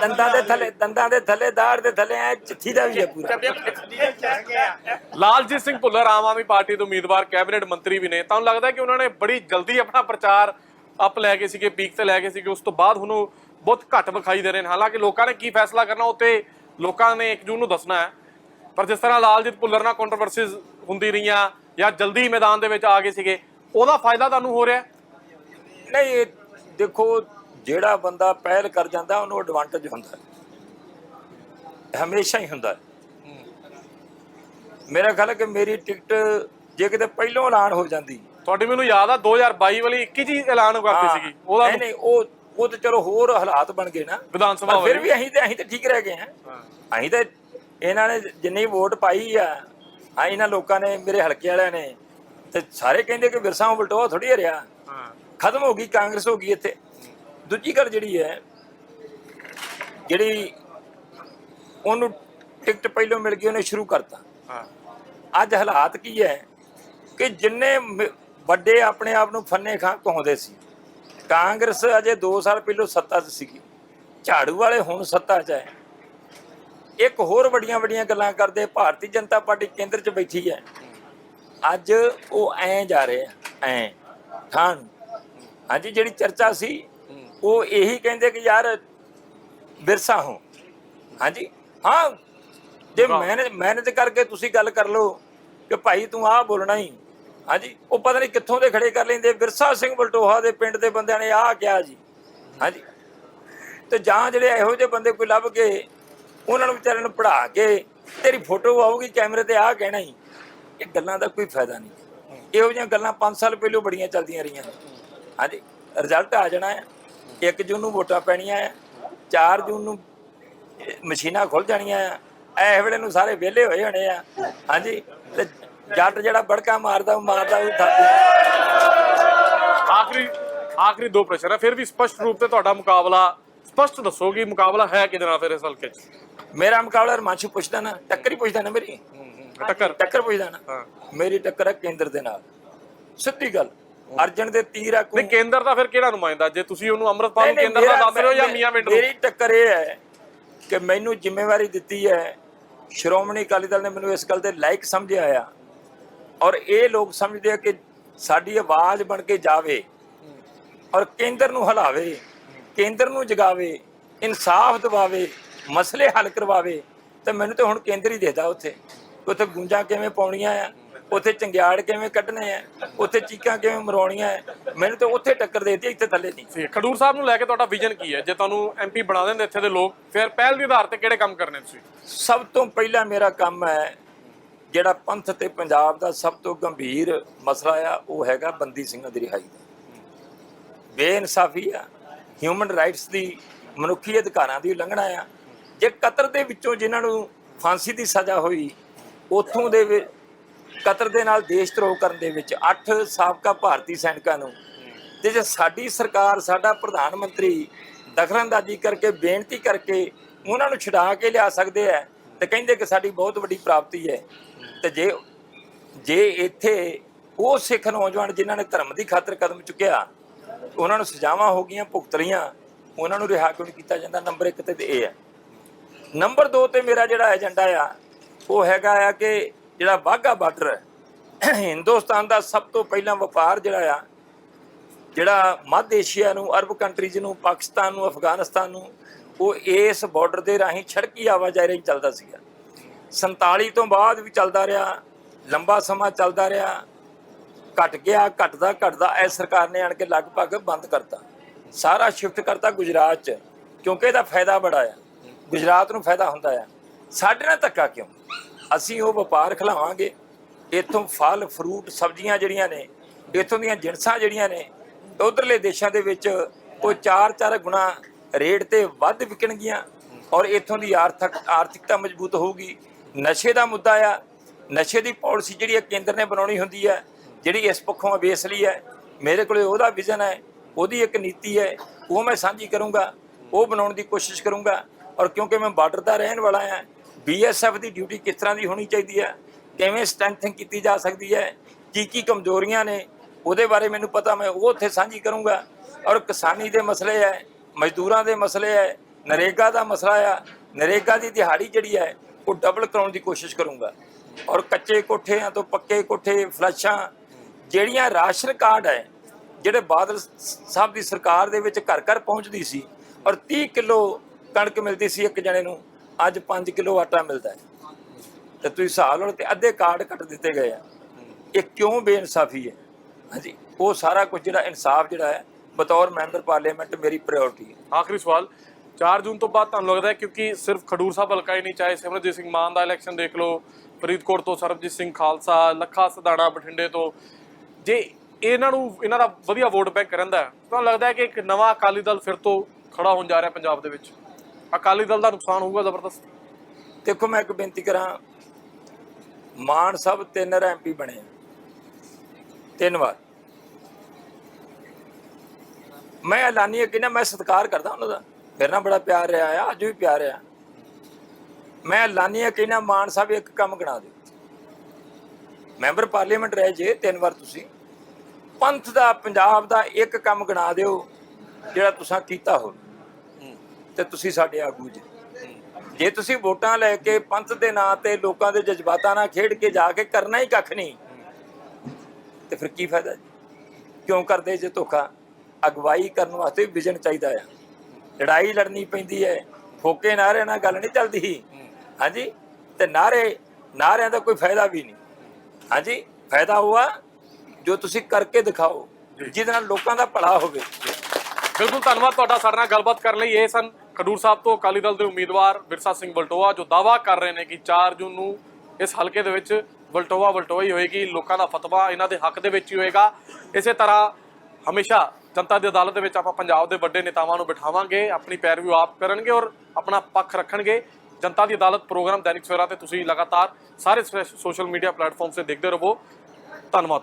ਦੰਦਾਂ ਦੇ ਥੱਲੇ ਦੰਦਾਂ ਦੇ ਥੱਲੇ ਦਾੜ ਦੇ ਥੱਲੇ ਐ ਚਿੱਠੀ ਦਾ ਵੀ ਹੈ ਪੂਰਾ। ਲਾਲਜੀਤ ਸਿੰਘ ਭੁੱਲਰ ਆਮ ਆਦਮੀ ਪਾਰਟੀ ਦੇ ਉਮੀਦਵਾਰ ਕੈਬਨਿਟ ਮੰਤਰੀ ਵੀ ਨੇ। ਤੁਹਾਨੂੰ ਲੱਗਦਾ ਕਿ ਉਹਨਾਂ ਨੇ ਬੜੀ ਜਲਦੀ ਆਪਣਾ ਪ੍ਰਚਾਰ ਅਪ ਲੈ ਗਏ ਸੀਗੇ ਪੀਕ ਤੇ ਲੈ ਗਏ ਸੀਗੇ ਉਸ ਤੋਂ ਬਾਅਦ ਹੁਣ ਉਹ ਬਹੁਤ ਘੱਟ ਵਿਖਾਈ ਦੇ ਰਹੇ ਨੇ। ਹਾਲਾਂਕਿ ਲੋਕਾਂ ਨੇ ਕੀ ਫੈਸਲਾ ਕਰਨਾ ਉੱਤੇ ਲੋਕਾਂ ਨੇ 1 ਜੂਨ ਨੂੰ ਦੱਸਣਾ ਹੈ। ਪਰ ਜਿਸ ਤਰ੍ਹਾਂ ਲਾਲਜੀਤ ਭੁੱਲਰ ਨਾਲ ਕੰਟਰੋਵਰਸੀਜ਼ ਹੁੰਦੀ ਰਹੀਆਂ ਜਾਂ ਜਲਦੀ ਮੈਦਾਨ ਦੇ ਵਿੱਚ ਆ ਗਏ ਸੀਗੇ ਉਹਦਾ ਫਾਇਦਾ ਤੁਹਾਨੂੰ ਹੋ ਰਿਹਾ? ਨਹੀਂ ਇਹ ਦੇਖੋ ਜਿਹੜਾ ਬੰਦਾ ਪਹਿਲ ਕਰ ਜਾਂਦਾ ਉਹਨੂੰ ਐਡਵਾਂਟੇਜ ਹੁੰਦਾ ਹੈ। ਹਮੇਸ਼ਾ ਹੀ ਹੁੰਦਾ ਹੈ। ਮੇਰਾ ਖਿਆਲ ਹੈ ਕਿ ਮੇਰੀ ਟਿਕਟ ਜੇ ਕਿਤੇ ਪਹਿਲੋਂ ਐਲਾਨ ਹੋ ਜਾਂਦੀ। ਤੁਹਾਡੀ ਮੈਨੂੰ ਯਾਦ ਆ 2022 ਵਾਲੀ 21 ਜੀ ਐਲਾਨ ਕਰਤੀ ਹਾਂ, ਸੀਗੀ। ਉਹਦਾ ਨਹੀਂ ਨਹੀਂ ਉਹ ਉਹ ਤੇ ਚਲੋ ਹੋਰ ਹਾਲਾਤ ਬਣ ਗਏ ਨਾ। ਵਿਧਾਨ ਸਭਾ ਪਰ ਫਿਰ ਵਾਲੀ। ਵੀ ਅਸੀਂ ਤੇ ਅਸੀਂ ਤੇ ਠੀਕ ਰਹਿ ਗਏ ਹਾਂ। ਅਸੀਂ ਤੇ ਇਹਨਾਂ ਨੇ ਜਿੰਨੀ ਵੋਟ ਪਾਈ ਆ ਆ ਇਹਨਾਂ ਲੋਕਾਂ ਨੇ ਮੇਰੇ ਹਲਕੇ ਵਾਲਿਆਂ ਨੇ ਤੇ ਸਾਰੇ ਕਹਿੰਦੇ ਕਿ ਵਿਰਸਾ ਉਲਟੋ ਥੋੜੀ ਹਰਿਆ। ਖਤਮ ਹੋ ਗਈ ਕਾਂਗਰਸ ਹੋ ਗਈ ਇੱਥੇ। ਦੂਜੀ ਗੱਲ ਜਿਹੜੀ ਹੈ ਜਿਹੜੀ ਉਹਨੂੰ ਟਿਕਟ ਪਹਿਲੋਂ ਮਿਲ ਗਈ ਉਹਨੇ ਸ਼ੁਰੂ ਕਰਤਾ। ਹਾਂ। ਅੱਜ ਹਾਲਾਤ ਕੀ ਹੈ ਕਿ ਜਿੰਨੇ ਵੱਡੇ ਆਪਣੇ ਆਪ ਨੂੰ ਫੰਨੇ ਖਾਂ ਕਹਾਉਂਦੇ ਸੀ। ਕਾਂਗਰਸ ਅਜੇ 2 ਸਾਲ ਪਹਿਲੋਂ ਸੱਤਾ 'ਚ ਸੀਗੀ। ਝਾੜੂ ਵਾਲੇ ਹੁਣ ਸੱਤਾ 'ਚ ਹੈ। ਇੱਕ ਹੋਰ ਵੱਡੀਆਂ ਵੱਡੀਆਂ ਗੱਲਾਂ ਕਰਦੇ ਭਾਰਤੀ ਜਨਤਾ ਪਾਰਟੀ ਕੇਂਦਰ 'ਚ ਬੈਠੀ ਹੈ। ਅੱਜ ਉਹ ਐਂ ਜਾ ਰਹੇ ਆ ਐਂ ਥਾਂ ਹਾਂਜੀ ਜਿਹੜੀ ਚਰਚਾ ਸੀ ਉਹ ਇਹੀ ਕਹਿੰਦੇ ਕਿ ਯਾਰ ਵਿਰਸਾ ਹੋ। ਹਾਂਜੀ ਹਾਂ ਜੇ ਮਿਹਨਤ ਮਿਹਨਤ ਕਰਕੇ ਤੁਸੀਂ ਗੱਲ ਕਰ ਲਓ ਕਿ ਭਾਈ ਤੂੰ ਆਹ ਬੋਲਣਾ ਹੀ ਹਾਂਜੀ ਉਹ ਪਤਾ ਨਹੀਂ ਕਿੱਥੋਂ ਦੇ ਖੜੇ ਕਰ ਲੈਂਦੇ ਵਿਰਸਾ ਸਿੰਘ ਬਲਟੋਹਾ ਦੇ ਪਿੰਡ ਦੇ ਬੰਦਿਆਂ ਨੇ ਆਹ ਕਿਹਾ ਜੀ। ਹਾਂਜੀ ਤੇ ਜਾਂ ਜਿਹੜੇ ਇਹੋ ਜਿਹੇ ਬੰਦੇ ਕੋਈ ਲੱਭ ਕੇ ਉਹਨਾਂ ਨੂੰ ਵਿਚਾਰਿਆਂ ਨੂੰ ਪੜਾ ਕੇ ਤੇਰੀ ਫੋਟੋ ਆਊਗੀ, ਕੈਮਰੇ ਤੇ ਆ ਕਹਿਣਾ ਹੀ। ਇਹ ਗੱਲਾਂ ਦਾ ਕੋਈ ਫਾਇਦਾ ਨਹੀਂ। ਇਹੋ ਜਿਹੀਆਂ ਗੱਲਾਂ 5 ਸਾਲ ਪਹਿਲਾਂ ਬੜੀਆਂ ਚੱਲਦੀਆਂ ਰਹੀਆਂ ਹਾਂਜੀ ਰਿਜ਼ਲਟ ਆ ਜਾਣਾ ਹੈ। 1 ਜੂਨ ਨੂੰ ਵੋਟਾਂ ਪੈਣੀਆਂ ਆ 4 ਜੂਨ ਨੂੰ ਮਸ਼ੀਨਾਂ ਖੁੱਲ ਜਾਣੀਆਂ ਆ ਐ ਵੇਲੇ ਨੂੰ ਸਾਰੇ ਵਿਹਲੇ ਹੋਏ ਹੋਣੇ ਆ। ਹਾਂਜੀ, ਤੇ ਜੱਟ ਜਿਹੜਾ ਬੜਕਾ ਮਾਰਦਾ, ਉਹ ਮਾਰਦਾ, ਉਹ ਥੱਕ ਆਖਰੀ ਆਖਰੀ ਦੋ ਪ੍ਰਸ਼ਨ ਹੈ ਫਿਰ ਵੀ ਸਪਸ਼ਟ ਰੂਪ ਤੇ ਤੁਹਾਡਾ ਮੁਕਾਬਲਾ, ਸਪਸ਼ਟ ਦੱਸੋ ਕਿ ਮੁਕਾਬਲਾ ਹੈ ਕਿਹਦੇ ਨਾਲ ਫਿਰ ਇਸ ਹਲਕੇ 'ਚ? ਮੇਰਾ ਮੁਕਾਬਲਾ ਰਮਾਂਸ਼ੂ ਪੁੱਛਦਾ ਨਾ ਟੱਕਰ ਹੀ ਪੁੱਛਦਾ ਨਾ ਮੇਰੀ। ਟੱਕਰ। ਟੱਕਰ ਪੁੱਛਦਾ ਨਾ। ਮੇਰੀ ਟੱਕਰ ਹੈ ਕੇਂਦਰ ਦੇ ਨਾਲ। ਸਿੱਧੀ ਗੱਲ। ਅਰਜਨ ਦੇ ਤੀਰ ਆ ਨਹੀਂ ਕੇਂਦਰ ਦਾ ਫਿਰ ਕਿਹੜਾ ਨੁਮਾਇੰਦਾ? ਜੇ ਤੁਸੀਂ ਉਹਨੂੰ ਅੰਮ੍ਰਿਤਪਾਲ ਨੂੰ ਕੇਂਦਰ ਦਾ ਦੱਸ ਰਹੇ ਹੋ ਜਾਂ ਮੀਆਂ ਮਿੰਟ ਮੇਰੀ ਟੱਕਰ ਇਹ ਹੈ ਕਿ ਮੈਨੂੰ ਜ਼ਿੰਮੇਵਾਰੀ ਦਿੱਤੀ ਹੈ। ਸ਼੍ਰੋਮਣੀ ਅਕਾਲੀ ਦਲ ਨੇ ਮੈਨੂੰ ਇਸ ਗੱਲ ਤੇ ਲਾਇਕ ਸਮਝਿਆ ਆ। ਔਰ ਇਹ ਲੋਕ ਸਮਝਦੇ ਆ ਕਿ ਸਾਡੀ ਆਵਾਜ਼ ਬਣ ਕੇ ਜਾਵੇ ਔਰ ਕੇਂਦਰ ਨੂੰ ਹਲਾਵੇ ਕੇਂਦਰ ਨੂੰ ਜਗਾਵੇ ਇਨਸਾਫ ਦਿਵਾਵੇ। ਮਸਲੇ ਹੱਲ ਕਰਵਾਵੇ ਤੇ ਮੈਨੂੰ ਤੇ ਹੁਣ ਕੇਂਦਰ ਹੀ ਦੇਦਾ ਉੱਥੇ। ਉੱਥੇ ਗੁੰਜਾਂ ਕਿਵੇਂ ਪਾਉਣੀਆਂ ਆ ਉੱਥੇ ਚੰਗਿਆੜ ਕਿਵੇਂ ਕੱਢਣੇ ਆ ਉੱਥੇ ਚੀਕਾਂ ਕਿਵੇਂ ਮਰਾਉਣੀਆਂ ਆ ਮੈਨੂੰ ਤੇ ਉੱਥੇ ਟੱਕਰ ਦੇਤੀ ਇੱਥੇ ਥੱਲੇ ਨਹੀਂ। ਖਡੂਰ ਸਾਹਿਬ ਨੂੰ ਲੈ ਕੇ ਤੁਹਾਡਾ ਵਿਜ਼ਨ ਕੀ ਹੈ? ਜੇ ਤੁਹਾਨੂੰ ਐਮਪੀ ਬਣਾ ਦਿੰਦੇ ਇੱਥੇ ਦੇ ਲੋਕ ਫਿਰ ਪਹਿਲ ਦੇ ਆਧਾਰ ਤੇ ਕਿਹੜੇ ਕੰਮ ਕਰਨੇ ਤੁਸੀਂ? ਸਭ ਤੋਂ ਪਹਿਲਾਂ ਮੇਰਾ ਕੰਮ ਹੈ ਜਿਹੜਾ ਪੰਥ ਤੇ ਪੰਜਾਬ ਦਾ ਸਭ ਤੋਂ ਗੰਭੀਰ ਮਸਲਾ ਆ ਉਹ ਹੈਗਾ ਬੰਦੀ ਸਿੰਘਾਂ ਦੀ ਰਿਹਾਈ ਦਾ। ਬੇਇਨਸਾਫੀ ਆ ਹਿਊਮਨ ਰਾਈਟਸ ਦੀ ਮਨੁੱਖੀ ਅਧਿਕਾਰਾਂ ਦੀ ਉਲੰਘਣਾ ਆ ਜੇ ਕਤਰ ਦੇ ਵਿੱਚੋਂ ਜਿਨ੍ਹਾਂ ਨੂੰ ਫਾਂਸੀ ਦੀ ਸਜ਼ਾ ਹੋਈ, ਉਥੋਂ ਦੇ ਕਤਰ ਦੇ ਨਾਲ ਦੇਸ਼ ਧਰੋਹ ਕਰਨ ਦੇ ਵਿੱਚ 8 ਸਾਬਕਾ ਭਾਰਤੀ ਸੈਨਿਕਾਂ ਨੂੰ ਤੇ ਜੇ ਸਾਡੀ ਸਰਕਾਰ, ਸਾਡਾ ਪ੍ਰਧਾਨ ਮੰਤਰੀ ਦਖਲਅੰਦਾਜ਼ੀ ਕਰਕੇ, ਬੇਨਤੀ ਕਰਕੇ ਉਹਨਾਂ ਨੂੰ ਛੁਡਾ ਕੇ ਲਿਆ ਸਕਦੇ ਆ ਤੇ ਕਹਿੰਦੇ ਕਿ ਸਾਡੀ ਬਹੁਤ ਵੱਡੀ ਪ੍ਰਾਪਤੀ ਹੈ। ਤੇ ਜੇ ਜੇ ਇੱਥੇ ਉਹ ਸਿੱਖ ਨੌਜਵਾਨ ਜਿਨ੍ਹਾਂ ਨੇ ਧਰਮ ਦੀ ਖਾਤਰ ਕਦਮ ਚੁੱਕਿਆ, ਉਹਨਾਂ ਨੂੰ ਸਜ਼ਾਵਾਂ ਹੋ ਗਈਆਂ, ਭੁਗਤ ਰਹੀਆਂ, ਉਹਨਾਂ ਨੂੰ ਰਿਹਾ ਕਿਉਂ ਨਹੀਂ ਕੀਤਾ ਜਾਂਦਾ? ਨੰਬਰ 1 ਤੇ ਇਹ ਹੈ। ਨੰਬਰ 2 ਤੇ ਮੇਰਾ ਜਿਹੜਾ ਏਜੰਡਾ ਆ, ਉਹ ਹੈਗਾ ਆ ਕਿ ਜਿਹੜਾ ਵਾਹਗਾ ਬਾਰਡਰ ਹਿੰਦੁਸਤਾਨ ਦਾ ਸਭ ਤੋਂ ਪਹਿਲਾਂ ਵਪਾਰ ਜਿਹੜਾ ਆ, ਜਿਹੜਾ ਮੱਧ ਏਸ਼ੀਆ ਨੂੰ, ਅਰਬ ਕੰਟਰੀਜ਼ ਨੂੰ, ਪਾਕਿਸਤਾਨ ਨੂੰ, ਅਫਗਾਨਿਸਤਾਨ ਨੂੰ, ਉਹ ਇਸ ਬਾਰਡਰ ਦੇ ਰਾਹੀਂ ਛੜਕੀ ਆਵਾਜਾਈ ਰਾਹੀਂ ਚੱਲਦਾ ਸੀਗਾ। 47 ਤੋਂ ਬਾਅਦ ਵੀ ਚੱਲਦਾ ਰਿਹਾ, ਲੰਬਾ ਸਮਾਂ ਚੱਲਦਾ ਰਿਹਾ, ਘਟ ਗਿਆ, ਘਟਦਾ ਘਟਦਾ ਐ ਸਰਕਾਰ ਨੇ ਆਣ ਕੇ ਲਗਭਗ ਬੰਦ ਕਰਤਾ। ਸਾਰਾ ਸ਼ਿਫਟ ਕਰਤਾ ਗੁਜਰਾਤ ਚ, ਕਿਉਂਕਿ ਇਹਦਾ ਫਾਇਦਾ ਬੜਾ ਆ। ਗੁਜਰਾਤ ਨੂੰ ਫਾਇਦਾ ਹੁੰਦਾ ਆ। ਸਾਡੇ ਨਾਲ ਧੱਕਾ ਕਿਉਂ? ਅਸੀਂ ਉਹ ਵਪਾਰ ਖਿਲਾਵਾਂਗੇ। ਇੱਥੋਂ ਫਲ ਫਰੂਟ ਸਬਜ਼ੀਆਂ ਜਿਹੜੀਆਂ ਨੇ, ਇੱਥੋਂ ਦੀਆਂ ਜਿਣਸਾਂ ਜਿਹੜੀਆਂ ਨੇ, ਉਧਰਲੇ ਦੇਸ਼ਾਂ ਦੇ ਵਿੱਚ ਉਹ 4-4 ਗੁਣਾ ਰੇਟ ਤੇ ਵੱਧ ਵਿਕਣਗੀਆਂ ਔਰ ਇੱਥੋਂ ਦੀ ਆਰਥਿਕ, ਆਰਥਿਕਤਾ ਮਜ਼ਬੂਤ ਹੋਊਗੀ। ਨਸ਼ੇ ਦਾ ਮੁੱਦਾ ਆ। ਨਸ਼ੇ ਦੀ ਪਾਲਿਸੀ ਜਿਹੜੀ ਹੈ ਕੇਂਦਰ ਨੇ ਬਣਾਉਣੀ ਹੁੰਦੀ ਹੈ ਜਿਹੜੀ ਇਸ ਪੱਖੋਂ ਅਵੇਸਲੀ ਹੈ ਮੇਰੇ ਕੋਲੇ ਉਹਦਾ ਵਿਜ਼ਨ ਹੈ ਉਹਦੀ ਇੱਕ ਨੀਤੀ ਹੈ ਉਹ ਮੈਂ ਸਾਂਝੀ ਕਰੂੰਗਾ, ਉਹ ਬਣਾਉਣ ਦੀ ਕੋਸ਼ਿਸ਼ ਕਰੂੰਗਾ। ਔਰ ਕਿਉਂਕਿ ਮੈਂ ਬਾਰਡਰ ਦਾ ਰਹਿਣ ਵਾਲਾ ਹਾਂ ਬੀਐਸਐਫ ਦੀ ਡਿਊਟੀ ਕਿਸ ਤਰ੍ਹਾਂ ਦੀ ਹੋਣੀ ਚਾਹੀਦੀ ਹੈ, ਕਿਵੇਂ ਸਟਰੈਂਥਿੰਗ ਕੀਤੀ ਜਾ ਸਕਦੀ ਹੈ, ਕੀ ਕੀ ਕਮਜ਼ੋਰੀਆਂ ਨੇ, ਉਹਦੇ ਬਾਰੇ ਮੈਨੂੰ ਪਤਾ, ਮੈਂ ਉਹ ਉੱਥੇ ਸਾਂਝੀ ਕਰੂੰਗਾ। ਔਰ ਕਿਸਾਨੀ ਦੇ ਮਸਲੇ ਹੈ, ਮਜ਼ਦੂਰਾਂ ਦੇ ਮਸਲੇ ਹੈ, ਨਰੇਗਾ ਦਾ ਮਸਲਾ ਆ, ਨਰੇਗਾ ਦੀ ਦਿਹਾੜੀ ਜਿਹੜੀ ਹੈ, ਉਹ ਡਬਲ ਕਰਾਉਣ ਦੀ ਕੋਸ਼ਿਸ਼ ਕਰੂੰਗਾ। ਔਰ ਕੱਚੇ ਕੋਠਿਆਂ ਤੋਂ ਪੱਕੇ ਕੋਠੇ, ਫਲਸ਼ਾਂ, ਜਿਹੜੀਆਂ ਰਾਸ਼ਨ ਕਾਰਡ ਹੈ, ਜਿਹੜੇ ਬਾਦਲ ਸਾਹਿਬ ਦੀ ਸਰਕਾਰ ਦੇ ਵਿੱਚ ਘਰ ਘਰ ਪਹੁੰਚਦੀ ਸੀ, ਔਰ 30 ਕਿਲੋ ਕਣਕ ਮਿਲਦੀ ਸੀ ਇੱਕ ਜਣੇ ਨੂੰ ਅੱਜ 5 ਕਿਲੋ ਆਟਾ ਮਿਲਦਾ ਹੈ। ਤੇ ਤੁਸੀਂ ਹਿਸਾਬ ਲਓ ਤੇ ਅੱਧੇ ਕਾਰਡ ਕੱਟ ਦਿੱਤੇ ਗਏ ਆ। ਇਹ ਕਿਉਂ ਬੇਇਨਸਾਫੀ ਹੈ? ਹਾਂਜੀ ਉਹ ਸਾਰਾ ਕੁਝ ਜਿਹੜਾ ਇਨਸਾਫ ਜਿਹੜਾ ਹੈ ਬਤੌਰ ਮੈਂਬਰ ਪਾਰਲੀਮੈਂਟ ਮੇਰੀ ਪ੍ਰਾਇੋਰਟੀ ਹੈ। ਆਖਰੀ ਸਵਾਲ 4 ਜੂਨ ਤੋਂ ਬਾਅਦ ਤੁਹਾਨੂੰ ਲੱਗਦਾ ਕਿਉਂਕਿ ਸਿਰਫ ਖਡੂਰ ਸਾਹਿਬ ਹਲਕਾ ਹੀ ਨਹੀਂ ਚਾਹੇ ਸਿਮਰਜੀਤ ਸਿੰਘ ਮਾਨ ਦਾ ਇਲੈਕਸ਼ਨ ਦੇਖ ਲਓ ਫਰੀਦਕੋਟ ਤੋਂ ਸਰਬਜੀਤ ਸਿੰਘ ਖਾਲਸਾ ਲੱਖਾ ਸਦਾਣਾ ਬਠਿੰਡੇ ਤੋਂ ਜੇ ਇਹਨਾਂ ਨੂੰ ਇਹਨਾਂ ਦਾ ਵਧੀਆ ਵੋਟ ਬੈਂਕ ਰਹਿੰਦਾ ਹੈ, ਤਾਂ ਲੱਗਦਾ ਕਿ ਇੱਕ ਨਵਾਂ ਅਕਾਲੀ ਦਲ ਫਿਰ ਤੋਂ ਖੜਾ ਹੋਣ ਜਾ ਰਿਹਾ ਪੰਜਾਬ ਦੇ ਵਿੱਚ? ਅਕਾਲੀ ਦਲ ਦਾ ਨੁਕਸਾਨ ਹੋਊਗਾ ਜ਼ਬਰਦਸਤ। ਦੇਖੋ, ਮੈਂ ਇੱਕ ਬੇਨਤੀ ਕਰਾਂ, ਮਾਨ ਸਾਹਿਬ ਤਿੰਨ ਐਮਪੀ ਬਣੇ ਆ। ਤਿੰਨ ਵਾਰ। ਮੈਂ ਐਲਾਨੀਏ ਕਿ ਮੈਂ ਸਤਿਕਾਰ ਕਰਦਾ ਉਹਨਾਂ ਦਾ। ਮੇਰੇ ਨਾਲ ਬੜਾ ਪਿਆਰ ਰਿਹਾ ਆ, ਅੱਜ ਵੀ ਪਿਆਰ ਆ ਮੈਂ ਐਲਾਨੀਆ ਕਿ ਮਾਨ ਸਾਹਿਬ ਇੱਕ ਕੰਮ ਗਣਾ ਦਿਓ। ਮੈਂਬਰ ਪਾਰਲੀਮੈਂਟ ਰਹੇ ਜੇ, ਤਿੰਨ ਵਾਰ ਤੁਸੀਂ। ਪੰਥ ਦਾ, ਪੰਜਾਬ ਦਾ ਇੱਕ ਕੰਮ ਗਣਾ ਦਿਓ, ਜਿਹੜਾ ਤੁਸੀਂ ਕੀਤਾ ਹੋਵੇ। ਤੇ ਤੁਸੀਂ ਸਾਡੇ ਆਗੂ ਜੀ। ਜੇ ਤੁਸੀਂ ਵੋਟਾਂ ਲੈ ਕੇ ਪੰਥ ਦੇ ਨਾਂ ਤੇ ਲੋਕਾਂ ਦੇ ਜਜ਼ਬਾਤਾਂ ਨਾਲ ਖੇਡ ਕੇ ਜਾ ਕੇ ਕਰਨਾ ਹੀ ਕੱਖ ਨਹੀਂ, ਤੇ ਫਿਰ ਕੀ ਫਾਇਦਾ ਕਿਉਂ ਕਰਦੇ ਜੇ ਧੋਖਾ? ਅਗਵਾਈ ਕਰਨ ਵਾਸਤੇ ਵਿਜ਼ਨ ਚਾਹੀਦਾ ਆ। ਲੜਾਈ ਲੜਨੀ ਪੈਂਦੀ ਹੈ। ਫੋਕੇ ਨਾਰੇ ਨਾਲ ਗੱਲ ਨਹੀਂ ਚੱਲਦੀ। ਹਾਂਜੀ? ਤੇ ਨਾਰੇ ਨਾਰਿਆਂ ਦਾ ਕੋਈ ਫਾਇਦਾ ਵੀ ਨਹੀਂ। ਹਾਂਜੀ? ਫਾਇਦਾ ਹੋਆ ਜੋ ਤੁਸੀਂ ਕਰਕੇ ਦਿਖਾਓ। ਜਿਹਦੇ ਨਾਲ ਲੋਕਾਂ ਦਾ ਭਲਾ ਹੋਵੇ। ਬਿਲਕੁਲ, ਧੰਨਵਾਦ ਤੁਹਾਡਾ। ਸਾਡੇ ਨਾਲ ਗੱਲਬਾਤ ਕਰਨ ਲਈ ਇਹ ਸਨ। ਖਡੂਰ ਸਾਹਿਬ ਤੋਂ ਅਕਾਲੀ ਦਲ ਦੇ ਉਮੀਦਵਾਰ ਵਿਰਸਾ ਸਿੰਘ ਬਲਟੋਆ ਜੋ ਦਾਵਾ ਕਰ ਰਹੇ ਨੇ ਕਿ 4 ਜੂਨ ਨੂੰ ਇਸ ਹਲਕੇ ਦੇ ਵਿੱਚ ਵਲਟੋਆ ਵਲਟੋਆ ਹੋਏਗੀ, ਲੋਕਾਂ ਦਾ ਫਤਵਾ ਇਹਨਾਂ ਦੇ ਹੱਕ ਦੇ ਵਿੱਚ ਹੀ ਹੋਏਗਾ। ਇਸੇ ਤਰ੍ਹਾਂ ਹਮੇਸ਼ਾ ਜਨਤਾ ਦੀ ਅਦਾਲਤ ਦੇ ਵਿੱਚ ਆਪਾਂ ਪੰਜਾਬ ਦੇ ਵੱਡੇ ਨੇਤਾਵਾਂ ਨੂੰ ਬਿਠਾਵਾਂਗੇ, ਆਪਣੀ ਪੈਰਵੀ ਆਪ ਕਰਨਗੇ ਔਰ ਆਪਣਾ ਪੱਖ ਰੱਖਣਗੇ। ਜਨਤਾ ਦੀ ਅਦਾਲਤ ਪ੍ਰੋਗਰਾਮ ਦੈਨਿਕ ਸਵੇਰਾ ਤੇ ਤੁਸੀਂ ਲਗਾਤਾਰ ਸਾਰੇ ਸੋਸ਼ਲ ਮੀਡੀਆ ਪਲੇਟਫਾਰਮ ਤੇ ਦੇਖਦੇ ਰਹੋ। ਧੰਨਵਾਦ।